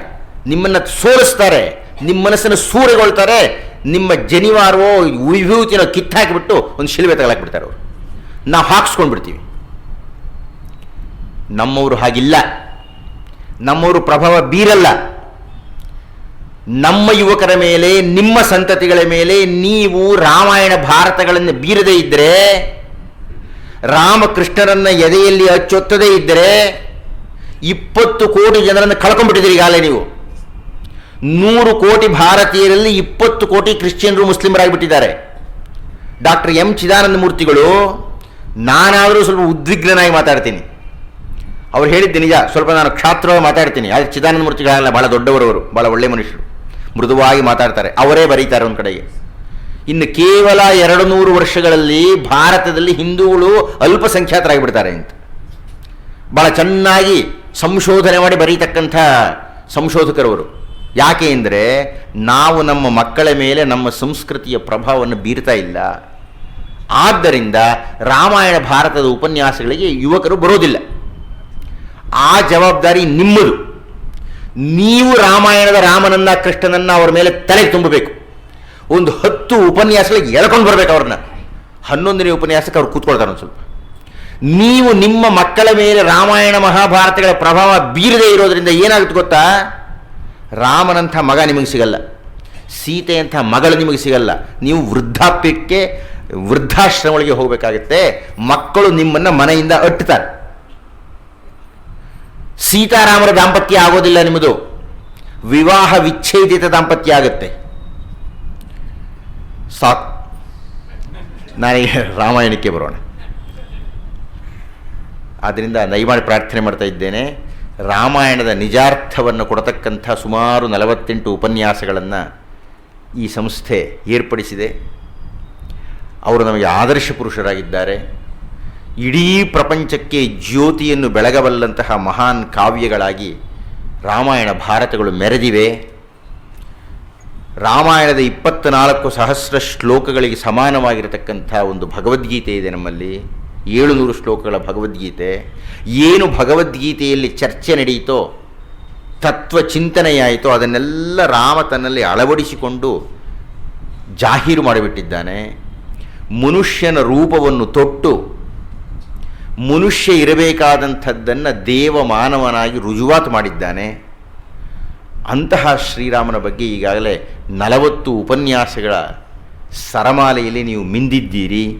ನಿಮ್ಮನ್ನು ಸೋಲಿಸ್ತಾರೆ ನಿಮ್ಮ ಮನಸ್ಸನ್ನು ಸೂರೆಗೊಳ್ತಾರೆ, ನಿಮ್ಮ ಜನಿವಾರವೋ, ವಿಭೂತಿನೋ ಕಿತ್ತಾಕಿಬಿಟ್ಟು ಒಂದು ಶಿಲುಬೆ ತಗೊಳಕ್ಬಿಡ್ತಾರೆ ಅವರು. ನಾವು ಹಾಕ್ಸ್ಕೊಂಡ್ಬಿಡ್ತೀವಿ. ನಮ್ಮವರು ಹಾಗಿಲ್ಲ. ನಮ್ಮವರು ಪ್ರಭಾವ ಬೀರಲ್ಲ. ನಮ್ಮ ಯುವಕರ ಮೇಲೆ, ನಿಮ್ಮ ಸಂತತಿಗಳ ಮೇಲೆ ನೀವು ರಾಮಾಯಣ ಭಾರತಗಳನ್ನು ಬೀರದೇ ಇದ್ದರೆ ರಾಮಕೃಷ್ಣರನ್ನ ಎದೆಯಲ್ಲಿ ಅಚ್ಚೊತ್ತದೇ ಇದ್ದರೆ ಇಪ್ಪತ್ತು ಕೋಟಿ ಜನರನ್ನು ಕಳ್ಕೊಂಡ್ಬಿಟ್ಟಿದ್ದೀರಿ ಈಗಾಗಲೇ ನೀವು. ನೂರು ಕೋಟಿ ಭಾರತೀಯರಲ್ಲಿ ಇಪ್ಪತ್ತು ಕೋಟಿ ಕ್ರಿಶ್ಚಿಯನ್ರು ಮುಸ್ಲಿಮರಾಗಿಬಿಟ್ಟಿದ್ದಾರೆ. ಡಾಕ್ಟರ್ ಎಂ ಚಿದಾನಂದ ಮೂರ್ತಿಗಳು, ನಾನಾದರೂ ಸ್ವಲ್ಪ ಉದ್ವಿಗ್ನಾಗಿ ಮಾತಾಡ್ತೀನಿ. ಅವ್ರು ಹೇಳಿದ್ದೆ ನಿಜ, ಸ್ವಲ್ಪ ನಾನು ಕ್ಷಾತ್ರವಾಗಿ ಮಾತಾಡ್ತೀನಿ. ಆದರೆ ಚಿದಾನಂದ ಮೂರ್ತಿಗಳಲ್ಲ ಭಾಳ ದೊಡ್ಡವರವರು ಭಾಳ ಒಳ್ಳೆ ಮನುಷ್ಯರು. ಮೃದುವಾಗಿ ಮಾತಾಡ್ತಾರೆ. ಅವರೇ ಬರೀತಾರೆ ಒಂದು ಕಡೆಗೆ. ಇನ್ನು ಕೇವಲ ಎರಡು ನೂರು ವರ್ಷಗಳಲ್ಲಿ ಭಾರತದಲ್ಲಿ ಹಿಂದೂಗಳು ಅಲ್ಪಸಂಖ್ಯಾತರಾಗಿಬಿಡ್ತಾರೆ ಅಂತ. ಭಾಳ ಚೆನ್ನಾಗಿ ಸಂಶೋಧನೆ ಮಾಡಿ ಬರೀತಕ್ಕಂಥ ಸಂಶೋಧಕರವರು. ಯಾಕೆ ಅಂದರೆ ನಾವು ನಮ್ಮ ಮಕ್ಕಳ ಮೇಲೆ ನಮ್ಮ ಸಂಸ್ಕೃತಿಯ ಪ್ರಭಾವವನ್ನು ಬೀರ್ತಾ ಇಲ್ಲ. ಆದ್ದರಿಂದ ರಾಮಾಯಣ ಭಾರತದ ಉಪನ್ಯಾಸಗಳಿಗೆ ಯುವಕರು ಬರೋದಿಲ್ಲ. ಆ ಜವಾಬ್ದಾರಿ ನಿಮ್ಮದು. ನೀವು ರಾಮಾಯಣದ ರಾಮನನ್ನ, ಕೃಷ್ಣನನ್ನ ಅವರ ಮೇಲೆ ತಲೆ ತುಂಬಬೇಕು. ಒಂದು ಹತ್ತು ಉಪನ್ಯಾಸಗಳಿಗೆ ಎಳ್ಕೊಂಡು ಬರಬೇಕು ಅವ್ರನ್ನ. ಹನ್ನೊಂದನೇ ಉಪನ್ಯಾಸಕ್ಕೆ ಅವ್ರು ಕೂತ್ಕೊಳ್ತಾರೆ ಒಂದು ಸ್ವಲ್ಪ. ನೀವು ನಿಮ್ಮ ಮಕ್ಕಳ ಮೇಲೆ ರಾಮಾಯಣ ಮಹಾಭಾರತಗಳ ಪ್ರಭಾವ ಬೀರದೇ ಇರೋದರಿಂದ ಏನಾಗುತ್ತೆ ಗೊತ್ತಾ? ರಾಮನಂಥ ಮಗ ನಿಮಗೆ ಸಿಗಲ್ಲ. ಸೀತೆಯಂಥ ಮಗಳು ನಿಮಗೆ ಸಿಗಲ್ಲ. ನೀವು ವೃದ್ಧಾಪ್ಯಕ್ಕೆ, ವೃದ್ಧಾಶ್ರಮಗಳಿಗೆ ಹೋಗಬೇಕಾಗತ್ತೆ. ಮಕ್ಕಳು ನಿಮ್ಮನ್ನು ಮನೆಯಿಂದ ಅಟ್ಟುತ್ತಾರೆ. ಸೀತಾರಾಮರ ದಾಂಪತ್ಯ ಆಗೋದಿಲ್ಲ ನಿಮ್ಮದು. ವಿವಾಹ ವಿಚ್ಛೇದಿತ ದಾಂಪತ್ಯ ಆಗುತ್ತೆ. ಸಾಕು. ನಾನೀಗ ರಾಮಾಯಣಕ್ಕೆ ಬರೋಣ. ಆದ್ದರಿಂದ ದಯಮಾಡಿ ಪ್ರಾರ್ಥನೆ ಮಾಡ್ತಾ ಇದ್ದೇನೆ. ರಾಮಾಯಣದ ನಿಜಾರ್ಥವನ್ನು ಕೊಡತಕ್ಕಂಥ ಸುಮಾರು ನಲವತ್ತೆಂಟು ಉಪನ್ಯಾಸಗಳನ್ನು ಈ ಸಂಸ್ಥೆ ಏರ್ಪಡಿಸಿದೆ. ಅವರು ನಮಗೆ ಆದರ್ಶ ಪುರುಷರಾಗಿದ್ದಾರೆ. ಇಡೀ ಪ್ರಪಂಚಕ್ಕೆ ಜ್ಯೋತಿಯನ್ನು ಬೆಳಗಬಲ್ಲಂತಹ ಮಹಾನ್ ಕಾವ್ಯಗಳಾಗಿ ರಾಮಾಯಣ ಭಾರತಗಳು ಮೆರೆದಿವೆ. ರಾಮಾಯಣದ ಇಪ್ಪತ್ತ್ನಾಲ್ಕು ಸಹಸ್ರ ಶ್ಲೋಕಗಳಿಗೆ ಸಮಾನವಾಗಿರತಕ್ಕಂಥ ಒಂದು ಭಗವದ್ಗೀತೆ ಇದೆ ನಮ್ಮಲ್ಲಿ. ಏಳುನೂರು ಶ್ಲೋಕಗಳ ಭಗವದ್ಗೀತೆ. ಏನು ಭಗವದ್ಗೀತೆಯಲ್ಲಿ ಚರ್ಚೆ ನಡೆಯಿತೋ, ತತ್ವ ಚಿಂತನೆಯಾಯಿತೋ, ಅದನ್ನೆಲ್ಲ ರಾಮ ತನ್ನಲ್ಲಿ ಅಳವಡಿಸಿಕೊಂಡು ಜಾಹೀರು ಮಾಡಿಬಿಟ್ಟಿದ್ದಾನೆ. ಮನುಷ್ಯನ ರೂಪವನ್ನು ತೊಟ್ಟು ಮನುಷ್ಯ ಇರಬೇಕಾದಂಥದ್ದನ್ನು ದೇವ ಮಾನವನಾಗಿ ರುಜುವಾತು ಮಾಡಿದ್ದಾನೆ. ಅಂತಹ ಶ್ರೀರಾಮನ ಬಗ್ಗೆ ಈಗಾಗಲೇ ನಲವತ್ತು ಉಪನ್ಯಾಸಗಳ ಸರಮಾಲೆಯಲ್ಲಿ ನೀವು ಮಿಂದಿದ್ದೀರಿ.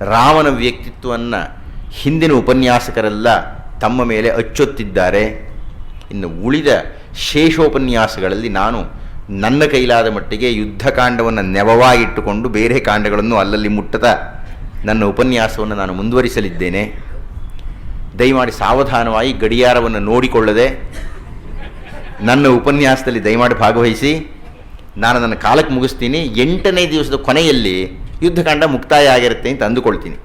ರಾಮನ ವ್ಯಕ್ತಿತ್ವವನ್ನು ಹಿಂದಿನ ಉಪನ್ಯಾಸಕರೆಲ್ಲ ತಮ್ಮ ಮೇಲೆ ಅಚ್ಚೊತ್ತಿದ್ದಾರೆ. ಇನ್ನು ಉಳಿದ ಶೇಷೋಪನ್ಯಾಸಗಳಲ್ಲಿ ನಾನು ನನ್ನ ಕೈಲಾದ ಮಟ್ಟಿಗೆ ಯುದ್ಧಕಾಂಡವನ್ನು ನೆವವಾಗಿಟ್ಟುಕೊಂಡು ಬೇರೆ ಕಾಂಡಗಳನ್ನು ಅಲ್ಲಲ್ಲಿ ಮುಟ್ಟುತ್ತಾ ನನ್ನ ಉಪನ್ಯಾಸವನ್ನು ನಾನು ಮುಂದುವರಿಸಲಿದ್ದೇನೆ. ದಯಮಾಡಿ ಸಾವಧಾನವಾಗಿ ಗಡಿಯಾರವನ್ನು ನೋಡಿಕೊಳ್ಳದೆ ನನ್ನ ಉಪನ್ಯಾಸದಲ್ಲಿ ದಯಮಾಡಿ ಭಾಗವಹಿಸಿ. ನಾನು ನನ್ನ ಕಾಲಕ್ಕೆ ಮುಗಿಸ್ತೀನಿ. ಎಂಟನೇ ದಿವಸದ ಕೊನೆಯಲ್ಲಿ ಯುದ್ಧಕಾಂಡ ಮುಕ್ತಾಯ ಆಗಿರುತ್ತೆ ಅಂತ ಅಂದುಕೊಳ್ತೀನಿ.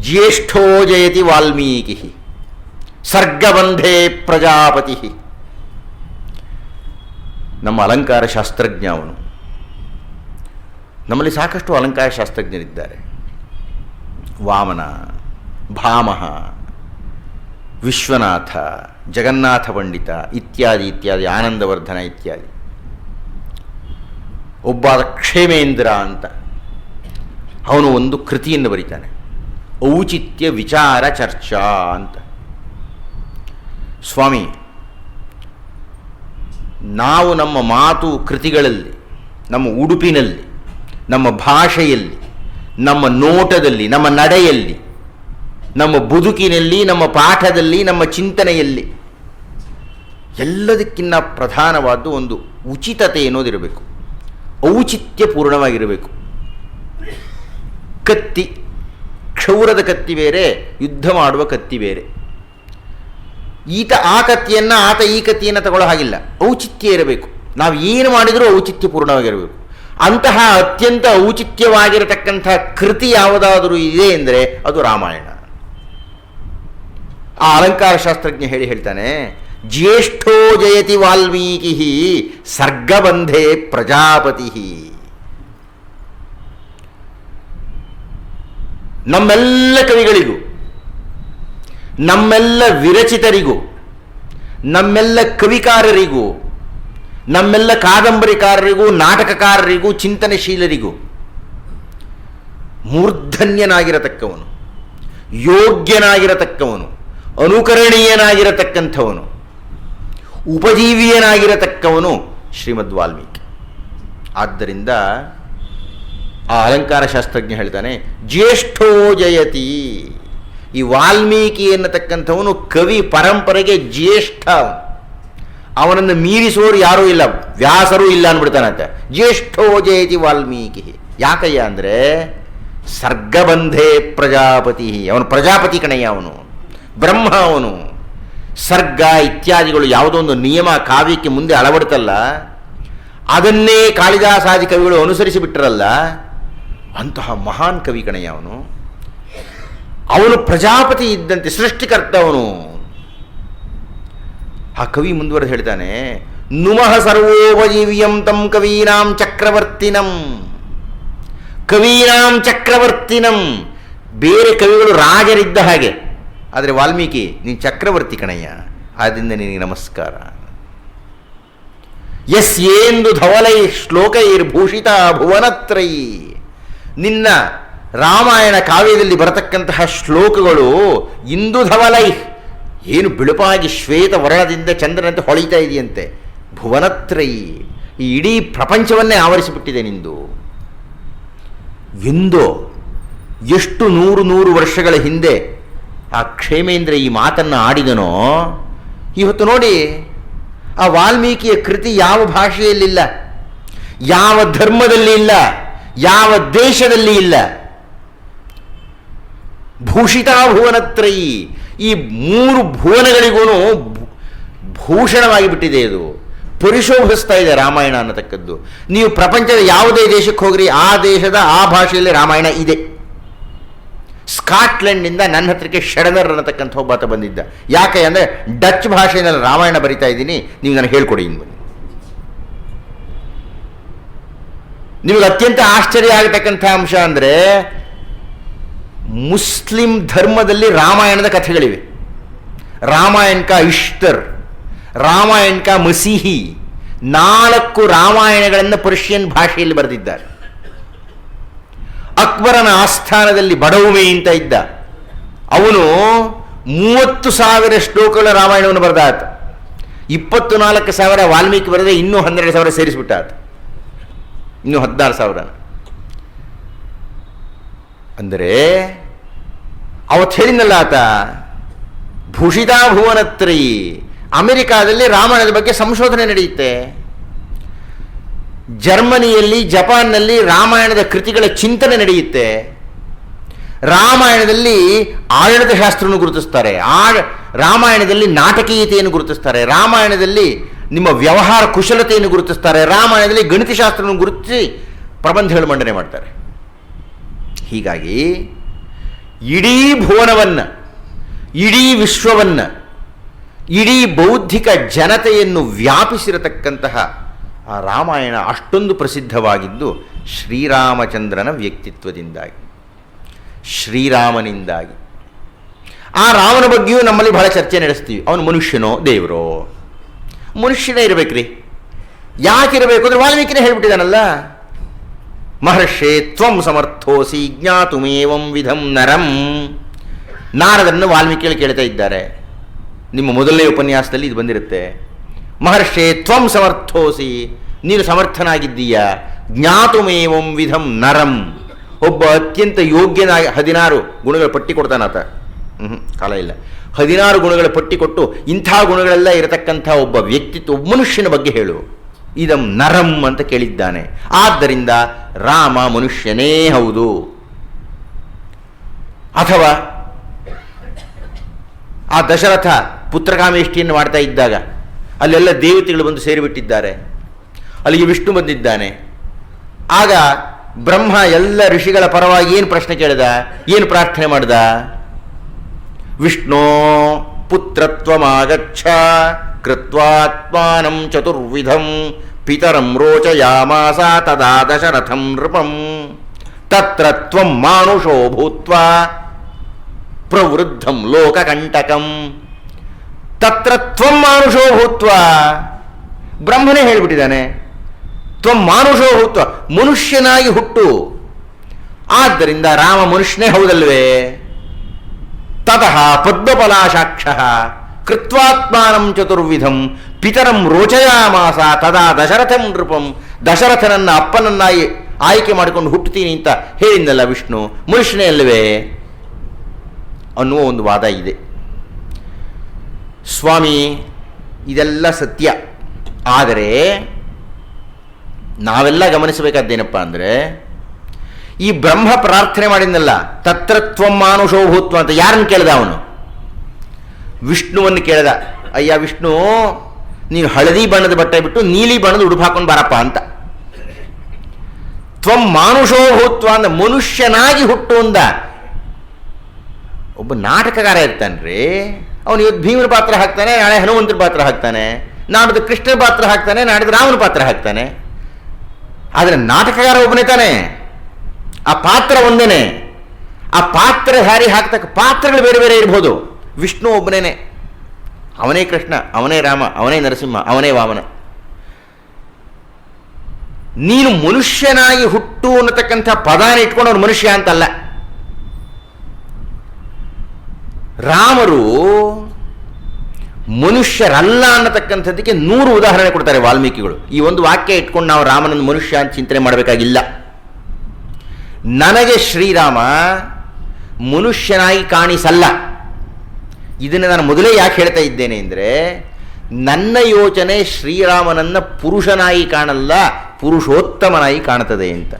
ಜ್ಯೇಷ್ಠೋ ಜಯತಿ ವಾಲ್ಮೀಕಿ ಸರ್ಗಬಂಧೇ ಪ್ರಜಾಪತಿ. ನಮ್ಮ ಅಲಂಕಾರ ಶಾಸ್ತ್ರಜ್ಞ ಅವನು. ನಮ್ಮಲ್ಲಿ ಸಾಕಷ್ಟು ಅಲಂಕಾರ ಶಾಸ್ತ್ರಜ್ಞರಿದ್ದಾರೆ. ವಾಮನ, ಭಾಮಹ, ವಿಶ್ವನಾಥ, ಜಗನ್ನಾಥ ಪಂಡಿತ ಇತ್ಯಾದಿ ಇತ್ಯಾದಿ, ಆನಂದವರ್ಧನ ಇತ್ಯಾದಿ. ಒಬ್ಬಾದ ಕ್ಷೇಮೇಂದ್ರ ಅಂತ ಅವನು ಒಂದು ಕೃತಿಯನ್ನು ಬರೀತಾನೆ. ಔಚಿತ್ಯ ವಿಚಾರ ಚರ್ಚಾ ಅಂತ. ಸ್ವಾಮಿ, ನಾವು ನಮ್ಮ ಮಾತು ಕೃತಿಗಳಲ್ಲಿ, ನಮ್ಮ ಉಡುಪಿನಲ್ಲಿ ನಮ್ಮ ಭಾಷೆಯಲ್ಲಿ, ನಮ್ಮ ನೋಟದಲ್ಲಿ, ನಮ್ಮ ನಡೆಯಲ್ಲಿ, ನಮ್ಮ ಬದುಕಿನಲ್ಲಿ, ನಮ್ಮ ಪಾಠದಲ್ಲಿ, ನಮ್ಮ ಚಿಂತನೆಯಲ್ಲಿ ಎಲ್ಲದಕ್ಕಿಂತ ಪ್ರಧಾನವಾದ್ದು ಒಂದು ಉಚಿತತೆ ಅನ್ನೋದಿರಬೇಕು ಔಚಿತ್ಯಪೂರ್ಣವಾಗಿರಬೇಕು. ಕತ್ತಿ, ಕ್ಷೌರದ ಕತ್ತಿ ಬೇರೆ, ಯುದ್ಧ ಮಾಡುವ ಕತ್ತಿ ಬೇರೆ. ಈತ ಆ ಕತ್ತಿಯನ್ನು, ಆತ ಈ ಕತ್ತಿಯನ್ನು ತಗೊಳ್ಳೋ ಹಾಗಿಲ್ಲ. ಔಚಿತ್ಯ ಇರಬೇಕು. ನಾವು ಏನು ಮಾಡಿದರೂ ಔಚಿತ್ಯಪೂರ್ಣವಾಗಿರಬೇಕು. ಅಂತಹ ಅತ್ಯಂತ ಔಚಿತ್ಯವಾಗಿರತಕ್ಕಂಥ ಕೃತಿ ಯಾವುದಾದರೂ ಇದೆ ಎಂದರೆ ಅದು ರಾಮಾಯಣ. ಆ ಅಲಂಕಾರ ಶಾಸ್ತ್ರಜ್ಞ ಹೇಳಿ ಹೇಳ್ತಾನೆ, ಜ್ಯೇಷ್ಠೋ ಜಯತಿ ವಾಲ್ಮೀಕಿ ಸರ್ಗಬಂಧೆ ಪ್ರಜಾಪತಿ ನಮ್ಮೆಲ್ಲ ಕವಿಗಳಿಗೂ, ನಮ್ಮೆಲ್ಲ ವಿರಚಿತರಿಗೂ, ನಮ್ಮೆಲ್ಲ ಕವಿಕಾರರಿಗೂ ನಮ್ಮೆಲ್ಲ ಕಾದಂಬರಿಕಾರರಿಗೂ, ನಾಟಕಕಾರರಿಗೂ, ಚಿಂತನಶೀಲರಿಗೂ ಮೂರ್ಧನ್ಯನಾಗಿರತಕ್ಕವನು, ಯೋಗ್ಯನಾಗಿರತಕ್ಕವನು, ಅನುಕರಣೀಯನಾಗಿರತಕ್ಕಂಥವನು, ಉಪಜೀವಿಯನಾಗಿರತಕ್ಕವನು ಶ್ರೀಮದ್ ವಾಲ್ಮೀಕಿ. ಆದ್ದರಿಂದ ಆ ಅಲಂಕಾರ ಶಾಸ್ತ್ರಜ್ಞ ಹೇಳ್ತಾನೆ, ಜ್ಯೇಷ್ಠೋ ಜಯತಿ. ಈ ವಾಲ್ಮೀಕಿ ಎನ್ನತಕ್ಕಂಥವನು ಕವಿ ಪರಂಪರೆಗೆ ಜ್ಯೇಷ್ಠ. ಅವನನ್ನು ಮೀರಿಸೋರು ಯಾರೂ ಇಲ್ಲ, ವ್ಯಾಸರೂ ಇಲ್ಲ ಅಂದ್ಬಿಡ್ತಾನಂತೆ. ಜ್ಯೇಷ್ಠೋ ಜಯತಿ ವಾಲ್ಮೀಕಿ. ಯಾಕಯ್ಯ ಅಂದರೆ, ಸರ್ಗಬಂಧೇ ಪ್ರಜಾಪತಿ. ಅವನು ಪ್ರಜಾಪತಿ ಕಣಯ್ಯ ಅವನು, ಬ್ರಹ್ಮ ಅವನು. ಸರ್ಗ ಇತ್ಯಾದಿಗಳು ಯಾವುದೋ ಒಂದು ನಿಯಮ ಕಾವ್ಯಕ್ಕೆ ಮುಂದೆ ಅಳವಡ್ತಲ್ಲ, ಅದನ್ನೇ ಕಾಳಿದಾಸಾದಿ ಕವಿಗಳು ಅನುಸರಿಸಿ ಬಿಟ್ಟರಲ್ಲ ಅಂತಹ ಮಹಾನ್ ಕವಿ ಕಣಯ್ಯ ಅವನು. ಅವನು ಪ್ರಜಾಪತಿ ಇದ್ದಂತೆ ಸೃಷ್ಟಿಕರ್ತ ಅವನು. ಆ ಕವಿ ಮುಂದುವರೆದು ಹೇಳ್ತಾನೆ ನುಮಃ ಸರ್ವೋಪಜೀವಿಯಂ ತಂ ಕವೀನಾಂ ಚಕ್ರವರ್ತಿನಂ. ಕವೀನಾಂ ಚಕ್ರವರ್ತಿನಂ. ಬೇರೆ ಕವಿಗಳು ರಾಜರಿದ್ದ ಹಾಗೆ. ಆದರೆ ವಾಲ್ಮೀಕಿ, ನೀನು ಚಕ್ರವರ್ತಿ ಕಣಯ್ಯ ಆದ್ದರಿಂದ ನಿನಗೆ ನಮಸ್ಕಾರ. ಎಸ್ ಏಂದು ಧವಲೈ ಶ್ಲೋಕೈರ್ಭೂಷಿತ ಭುವನತ್ರೈ. ನಿನ್ನ ರಾಮಾಯಣ ಕಾವ್ಯದಲ್ಲಿ ಬರತಕ್ಕಂತಹ ಶ್ಲೋಕಗಳು ಇಂದು ಧವಲೈ. ಏನು ಬಿಳುಪಾಗಿ ಶ್ವೇತ ವರ್ಣದಿಂದ ಚಂದ್ರನಂತೆ ಹೊಳಿತಾ ಇದೆಯಂತೆ? ಭುವನತ್ರಯಿ, ಈ ಇಡೀ ಪ್ರಪಂಚವನ್ನೇ ಆವರಿಸಿಬಿಟ್ಟಿದೆ ನಿಂದು. ಎಂದೋ ಎಷ್ಟು ನೂರು ನೂರು ವರ್ಷಗಳ ಹಿಂದೆ ಆ ಕ್ಷೇಮೇಂದ್ರ ಈ ಮಾತನ್ನು ಆಡಿದನೋ? ಇವತ್ತು ನೋಡಿ, ಆ ವಾಲ್ಮೀಕಿಯ ಕೃತಿ ಯಾವ ಭಾಷೆಯಲ್ಲಿಲ್ಲ? ಯಾವ ಧರ್ಮದಲ್ಲಿ ಇಲ್ಲ? ಯಾವ ದೇಶದಲ್ಲಿ ಇಲ್ಲ? ಭೂಷಿತಾ ಭುವನತ್ರಯಿ ಈ ಮೂರು ಭುವನಗಳಿಗೂ ಭೂಷಣವಾಗಿ ಬಿಟ್ಟಿದೆ ಇದು. ಪರಿಶೋಭಿಸ್ತಾ ಇದೆ ರಾಮಾಯಣ ಅನ್ನತಕ್ಕದ್ದು. ನೀವು ಪ್ರಪಂಚದ ಯಾವುದೇ ದೇಶಕ್ಕೆ ಹೋಗ್ರಿ, ಆ ದೇಶದ, ಆ ಭಾಷೆಯಲ್ಲಿ ರಾಮಾಯಣ ಇದೆ. ಸ್ಕಾಟ್ಲೆಂಡ್ನಿಂದ ನನ್ನ ಹತ್ರಕ್ಕೆ ಶರಣರ್ ಅನ್ನತಕ್ಕಂಥ ಒಬ್ಬಾತ ಬಂದಿದ್ದ. ಯಾಕೆ ಅಂದರೆ ಡಚ್ ಭಾಷೆಯಲ್ಲಿ ರಾಮಾಯಣ ಬರಿತಾ ಇದ್ದೀನಿ, ನೀವು ನನಗೆ ಹೇಳ್ಕೊಡಿ ಇನ್ನು. ನಿಮಗೆ ಅತ್ಯಂತ ಆಶ್ಚರ್ಯ ಆಗತಕ್ಕಂಥ ಅಂಶ ಅಂದರೆ ಮುಸ್ಲಿಂ ಧರ್ಮದಲ್ಲಿ ರಾಮಾಯಣದ ಕಥೆಗಳಿವೆ. ರಾಮಾಯಣ ಇಷ್ಟರ್ ರಾಮಾಯಣ ಮಸೀಹಿ, ನಾಲ್ಕು ರಾಮಾಯಣಗಳನ್ನು ಪರ್ಷಿಯನ್ ಭಾಷೆಯಲ್ಲಿ ಬರೆದಿದ್ದಾರೆ. ಅಕ್ಬರನ ಆಸ್ಥಾನದಲ್ಲಿ ಬಡವುಮೆ ಅಂತ ಇದ್ದ. ಅವನು ಮೂವತ್ತು ಸಾವಿರ ಶ್ಲೋಕಗಳ ರಾಮಾಯಣವನ್ನು ಬರೆದ ಆತ ಇಪ್ಪತ್ತು ನಾಲ್ಕು ಸಾವಿರ ವಾಲ್ಮೀಕಿ ಬರೆದ, ಇನ್ನೂ ಹನ್ನೆರಡು ಸಾವಿರ ಸೇರಿಸಿಬಿಟ್ಟ ಆತ ಇನ್ನೂ ಹದಿನಾರು ಸಾವಿರ ಅಂದರೆ ಅವತ್ತು ಹೇಳಿದ್ನಲ್ಲ ಆತ. ಭೂಷಿತಾ ಭುವನತ್ರಿ. ಅಮೆರಿಕಾದಲ್ಲಿ ರಾಮಾಯಣದ ಬಗ್ಗೆ ಸಂಶೋಧನೆ ನಡೆಯುತ್ತೆ. ಜರ್ಮನಿಯಲ್ಲಿ, ಜಪಾನ್ನಲ್ಲಿ ರಾಮಾಯಣದ ಕೃತಿಗಳ ಚಿಂತನೆ ನಡೆಯುತ್ತೆ. ರಾಮಾಯಣದಲ್ಲಿ ಆಡಳಿತ ಶಾಸ್ತ್ರವನ್ನು ಗುರುತಿಸ್ತಾರೆ. ಆ ರಾಮಾಯಣದಲ್ಲಿ ನಾಟಕೀಯತೆಯನ್ನು ಗುರುತಿಸ್ತಾರೆ. ರಾಮಾಯಣದಲ್ಲಿ ನಿಮ್ಮ ವ್ಯವಹಾರ ಕುಶಲತೆಯನ್ನು ಗುರುತಿಸ್ತಾರೆ. ರಾಮಾಯಣದಲ್ಲಿ ಗಣಿತಶಾಸ್ತ್ರವನ್ನು ಗುರುತಿಸಿ ಪ್ರಬಂಧಗಳು ಮಂಡನೆ ಮಾಡ್ತಾರೆ. ಹೀಗಾಗಿ ಇಡೀ ಭುವನವನ್ನು, ಇಡೀ ವಿಶ್ವವನ್ನು, ಇಡೀ ಬೌದ್ಧಿಕ ಜನತೆಯನ್ನು ವ್ಯಾಪಿಸಿರತಕ್ಕಂತಹ ಆ ರಾಮಾಯಣ ಅಷ್ಟೊಂದು ಪ್ರಸಿದ್ಧವಾಗಿದ್ದು ಶ್ರೀರಾಮಚಂದ್ರನ ವ್ಯಕ್ತಿತ್ವದಿಂದಾಗಿ, ಶ್ರೀರಾಮನಿಂದಾಗಿ. ಆ ರಾಮನ ಬಗ್ಗೆಯೂ ನಮ್ಮಲ್ಲಿ ಬಹಳ ಚರ್ಚೆ ನಡೆಸ್ತೀವಿ. ಅವನು ಮನುಷ್ಯನೋ, ದೇವರೋ? ಮನುಷ್ಯನೇ ಇರಬೇಕ್ರಿ. ಯಾಕಿರಬೇಕು ಅಂದರೆ ವಾಲ್ಮೀಕಿನೇ ಹೇಳ್ಬಿಟ್ಟಿದ್ದಾನಲ್ಲ? ಮಹರ್ಷೇ ತ್ವಂ ಸಮರ್ಥೋಸಿ ಜ್ಞಾತುಮೇವಂ ವಿಧಂ ನರಂ. ನಾರದನ್ನು ವಾಲ್ಮೀಕಿಯಲ್ಲಿ ಕೇಳ್ತಾ ಇದ್ದಾರೆ. ನಿಮ್ಮ ಮೊದಲನೇ ಉಪನ್ಯಾಸದಲ್ಲಿ ಇದು ಬಂದಿರುತ್ತೆ. ಮಹರ್ಷೇ ತ್ವಂ ಸಮರ್ಥೋಸಿ, ನೀನು ಸಮರ್ಥನಾಗಿದ್ದೀಯಾ? ಜ್ಞಾತುಮೇವಂ ವಿಧಂ ನರಂ. ಒಬ್ಬ ಅತ್ಯಂತ ಯೋಗ್ಯನಾಗಿ ಹದಿನಾರು ಗುಣಗಳ ಪಟ್ಟಿ ಕೊಡ್ತಾನಾತ ಹ್ಞೂ ಕಾಲ ಇಲ್ಲ. ಹದಿನಾರು ಗುಣಗಳ ಪಟ್ಟಿ ಕೊಟ್ಟು ಇಂಥ ಗುಣಗಳೆಲ್ಲ ಇರತಕ್ಕಂಥ ಒಬ್ಬ ವ್ಯಕ್ತಿತ್ವ ಮನುಷ್ಯನ ಬಗ್ಗೆ ಹೇಳು. ಇದಂ ನರಂ ಅಂತ ಕೇಳಿದ್ದಾನೆ. ಆದ್ದರಿಂದ ರಾಮ ಮನುಷ್ಯನೇ ಹೌದು. ಅಥವಾ ಆ ದಶರಥ ಪುತ್ರಕಾಮೇಷ್ಠಿಯನ್ನು ಮಾಡ್ತಾ ಇದ್ದಾಗ ಅಲ್ಲೆಲ್ಲ ದೇವತೆಗಳು ಬಂದು ಸೇರಿಬಿಟ್ಟಿದ್ದಾರೆ. ಅಲ್ಲಿಗೆ ವಿಷ್ಣು ಬಂದಿದ್ದಾನೆ. ಆಗ ಬ್ರಹ್ಮ ಎಲ್ಲ ಋಷಿಗಳ ಪರವಾಗಿ ಏನು ಪ್ರಶ್ನೆ ಕೇಳಿದ? ಏನು ಪ್ರಾರ್ಥನೆ ಮಾಡ್ದ? ವಿಷ್ಣು ಪುತ್ರತ್ವಮಾಗಚ್ಛ. ಕೃತ್ವಾತ್ಮಾನಂ ಚತುರ್ವಿಧಂ ಪಿತರಂ ರೋಚಯಾಮಾಸ ತದಾ ದಶರಥಂ ನೃಪಂ ತತ್ರ ತ್ವಂ ಮಾನುಷೋ ಭೂತ್ವ ಪ್ರವೃದ್ಧಂ ಲೋಕಕಂಟಕಂ ತತ್ರ ತ್ವಂ ಮಾನುಷೋ ಭೂತ್ವ ಬ್ರಹ್ಮನೇ ಹೇಳಿಬಿಟ್ಟಿದ್ದಾನೆ ತ್ವಂ ಮಾನುಷೋ ಭೂತ್ವ ಮನುಷ್ಯನಾಗಿ ಹುಟ್ಟು। ಆದ್ದರಿಂದ ರಾಮ ಮನುಷ್ಯನೇ ಹೌದಲ್ವೇ? ತತಃ ಪದ್ಮಫಲಾಶಾಕ್ಷ। ಕೃತ್ವಾತ್ಮಾನಂ ಚತುರ್ವಿಧಂ, ಪಿತರಂ ರೋಚಯಾಮಾಸ, ತದಾ ದಶರಥಂ ನೃಪಂ, ದಶರಥನನ್ನ ಅಪ್ಪನನ್ನಾಗಿ ಆಯ್ಕೆ ಮಾಡಿಕೊಂಡು ಹುಟ್ಟುತ್ತೀನಿ ಅಂತ ಹೇಳಿದ್ನಲ್ಲ ವಿಷ್ಣು. ಮನುಷ್ಯನೇ ಅಲ್ಲವೇ? ಅನ್ನುವ ಒಂದು ವಾದ ಇದೆ. ಸ್ವಾಮಿ, ಇದೆಲ್ಲ ಸತ್ಯ. ಆದರೆ, ನಾವೆಲ್ಲ ಗಮನಿಸಬೇಕಾದ್ದೇನಪ್ಪ ಅಂದರೆ, ಈ ಬ್ರಹ್ಮ ಪ್ರಾರ್ಥನೆ ಮಾಡಿದ್ನಲ್ಲ ತತ್ರತ್ವ ಮಾನುಷೋ ಅಂತ ಯಾರನ್ನು ಕೇಳಿದ ಅವನು? ವಿಷ್ಣುವನ್ನು ಕೇಳಿದ, ಅಯ್ಯ ವಿಷ್ಣು, ನೀನು ಹಳದಿ ಬಣ್ಣದ ಬಟ್ಟೆ ಬಿಟ್ಟು ನೀಲಿ ಬಣ್ಣದ ಉಡುಪು ಹಾಕೊಂಡು ಬಾರಪ್ಪ ಅಂತ. ತ್ವ ಮಾನುಷೋ ಭೂತ್ವ ಅಂದ ಮನುಷ್ಯನಾಗಿ ಹುಟ್ಟು ಅಂದ. ಒಬ್ಬ ನಾಟಕಗಾರ ಇರ್ತಾನ್ರಿ, ಅವನು ಇವತ್ತು ಭೀಮರ ಪಾತ್ರ ಹಾಕ್ತಾನೆ, ನಾಳೆ ಹನುಮಂತರ ಪಾತ್ರ ಹಾಕ್ತಾನೆ ನಾಡಿದ ಕೃಷ್ಣನ ಪಾತ್ರ ಹಾಕ್ತಾನೆ ನಾಡಿದ ರಾಮನ ಪಾತ್ರ ಹಾಕ್ತಾನೆ. ಆದರೆ ನಾಟಕಗಾರ ಒಬ್ಬನೇ ತಾನೆ, ಆ ಪಾತ್ರ ಒಂದೇನೆ. ಆ ಪಾತ್ರ ಹ್ಯಾರಿ ಹಾಕ್ತಕ್ಕ ಪಾತ್ರಗಳು ಬೇರೆ ಬೇರೆ ಇರ್ಬೋದು. ವಿಷ್ಣು ಒಬ್ಬನೇನೆ. ಅವನೇ ಕೃಷ್ಣ, ಅವನೇ ರಾಮ, ಅವನೇ ನರಸಿಂಹ, ಅವನೇ ವಾಮನ. ನೀನು ಮನುಷ್ಯನಾಗಿ ಹುಟ್ಟು ಅನ್ನತಕ್ಕಂಥ ಪದಾನ ಇಟ್ಕೊಂಡು ಅವನು ಮನುಷ್ಯ ಅಂತಲ್ಲ. ರಾಮರು ಮನುಷ್ಯರಲ್ಲ ಅನ್ನತಕ್ಕಂಥದ್ದಕ್ಕೆ ನೂರು ಉದಾಹರಣೆ ಕೊಡ್ತಾರೆ ವಾಲ್ಮೀಕಿಗಳು. ಈ ಒಂದು ವಾಕ್ಯ ಇಟ್ಕೊಂಡು ನಾವು ರಾಮನನ್ನು ಮನುಷ್ಯ ಅಂತ ಚಿಂತನೆ ಮಾಡಬೇಕಾಗಿಲ್ಲ. ನನಗೆ ಶ್ರೀರಾಮ ಮನುಷ್ಯನಾಗಿ ಕಾಣಿಸಲ್ಲ. ಇದನ್ನು ನಾನು ಮೊದಲೇ ಯಾಕೆ ಹೇಳ್ತಾ ಇದ್ದೇನೆ ಅಂದರೆ, ನನ್ನ ಯೋಚನೆ ಶ್ರೀರಾಮನನ್ನು ಪುರುಷನಾಗಿ ಕಾಣಲ್ಲ, ಪುರುಷೋತ್ತಮನಾಗಿ ಕಾಣುತ್ತದೆ ಅಂತ.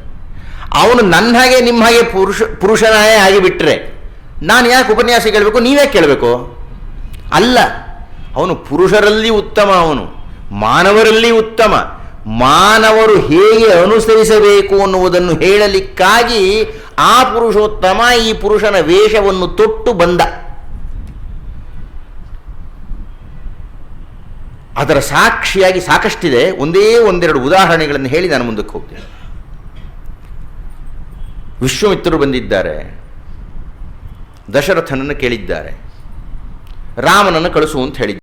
ಅವನು ನನ್ನ ಹಾಗೆ ನಿಮ್ಮ ಹಾಗೆ ಪುರುಷ, ಪುರುಷನಾಯೇ ಆಗಿಬಿಟ್ರೆ, ನಾನು ಯಾಕೆ ಉಪನ್ಯಾಸ ಕೇಳಬೇಕು? ನೀವೇ ಕೇಳಬೇಕು? ಅಲ್ಲ, ಅವನು ಪುರುಷರಲ್ಲಿ ಉತ್ತಮ ಅವನು, ಮಾನವರಲ್ಲಿ ಉತ್ತಮ. ಮಾನವರು ಹೇಗೆ ಅನುಸರಿಸಬೇಕು ಅನ್ನುವುದನ್ನು ಹೇಳಲಿಕ್ಕಾಗಿ ಆ ಪುರುಷೋತ್ತಮ ಈ ಪುರುಷನ ವೇಷವನ್ನು ತೊಟ್ಟು ಬಂದ. ಅದರ ಸಾಕ್ಷಿಯಾಗಿ ಸಾಕಷ್ಟಿದೆ. ಒಂದೇ ಒಂದೆರಡು ಉದಾಹರಣೆಗಳನ್ನು ಹೇಳಿ ನಾನು ಮುಂದಕ್ಕೆ ಹೋಗ್ತೇನೆ. ವಿಶ್ವಮಿತ್ರರು ಬಂದಿದ್ದಾರೆ. ದಶರಥನನ್ನು ಕೇಳಿದ್ದಾರೆ. ರಾಮನನ್ನು ಕಳಿಸು ಅಂತ ಹೇಳಿದ್ದಾರೆ.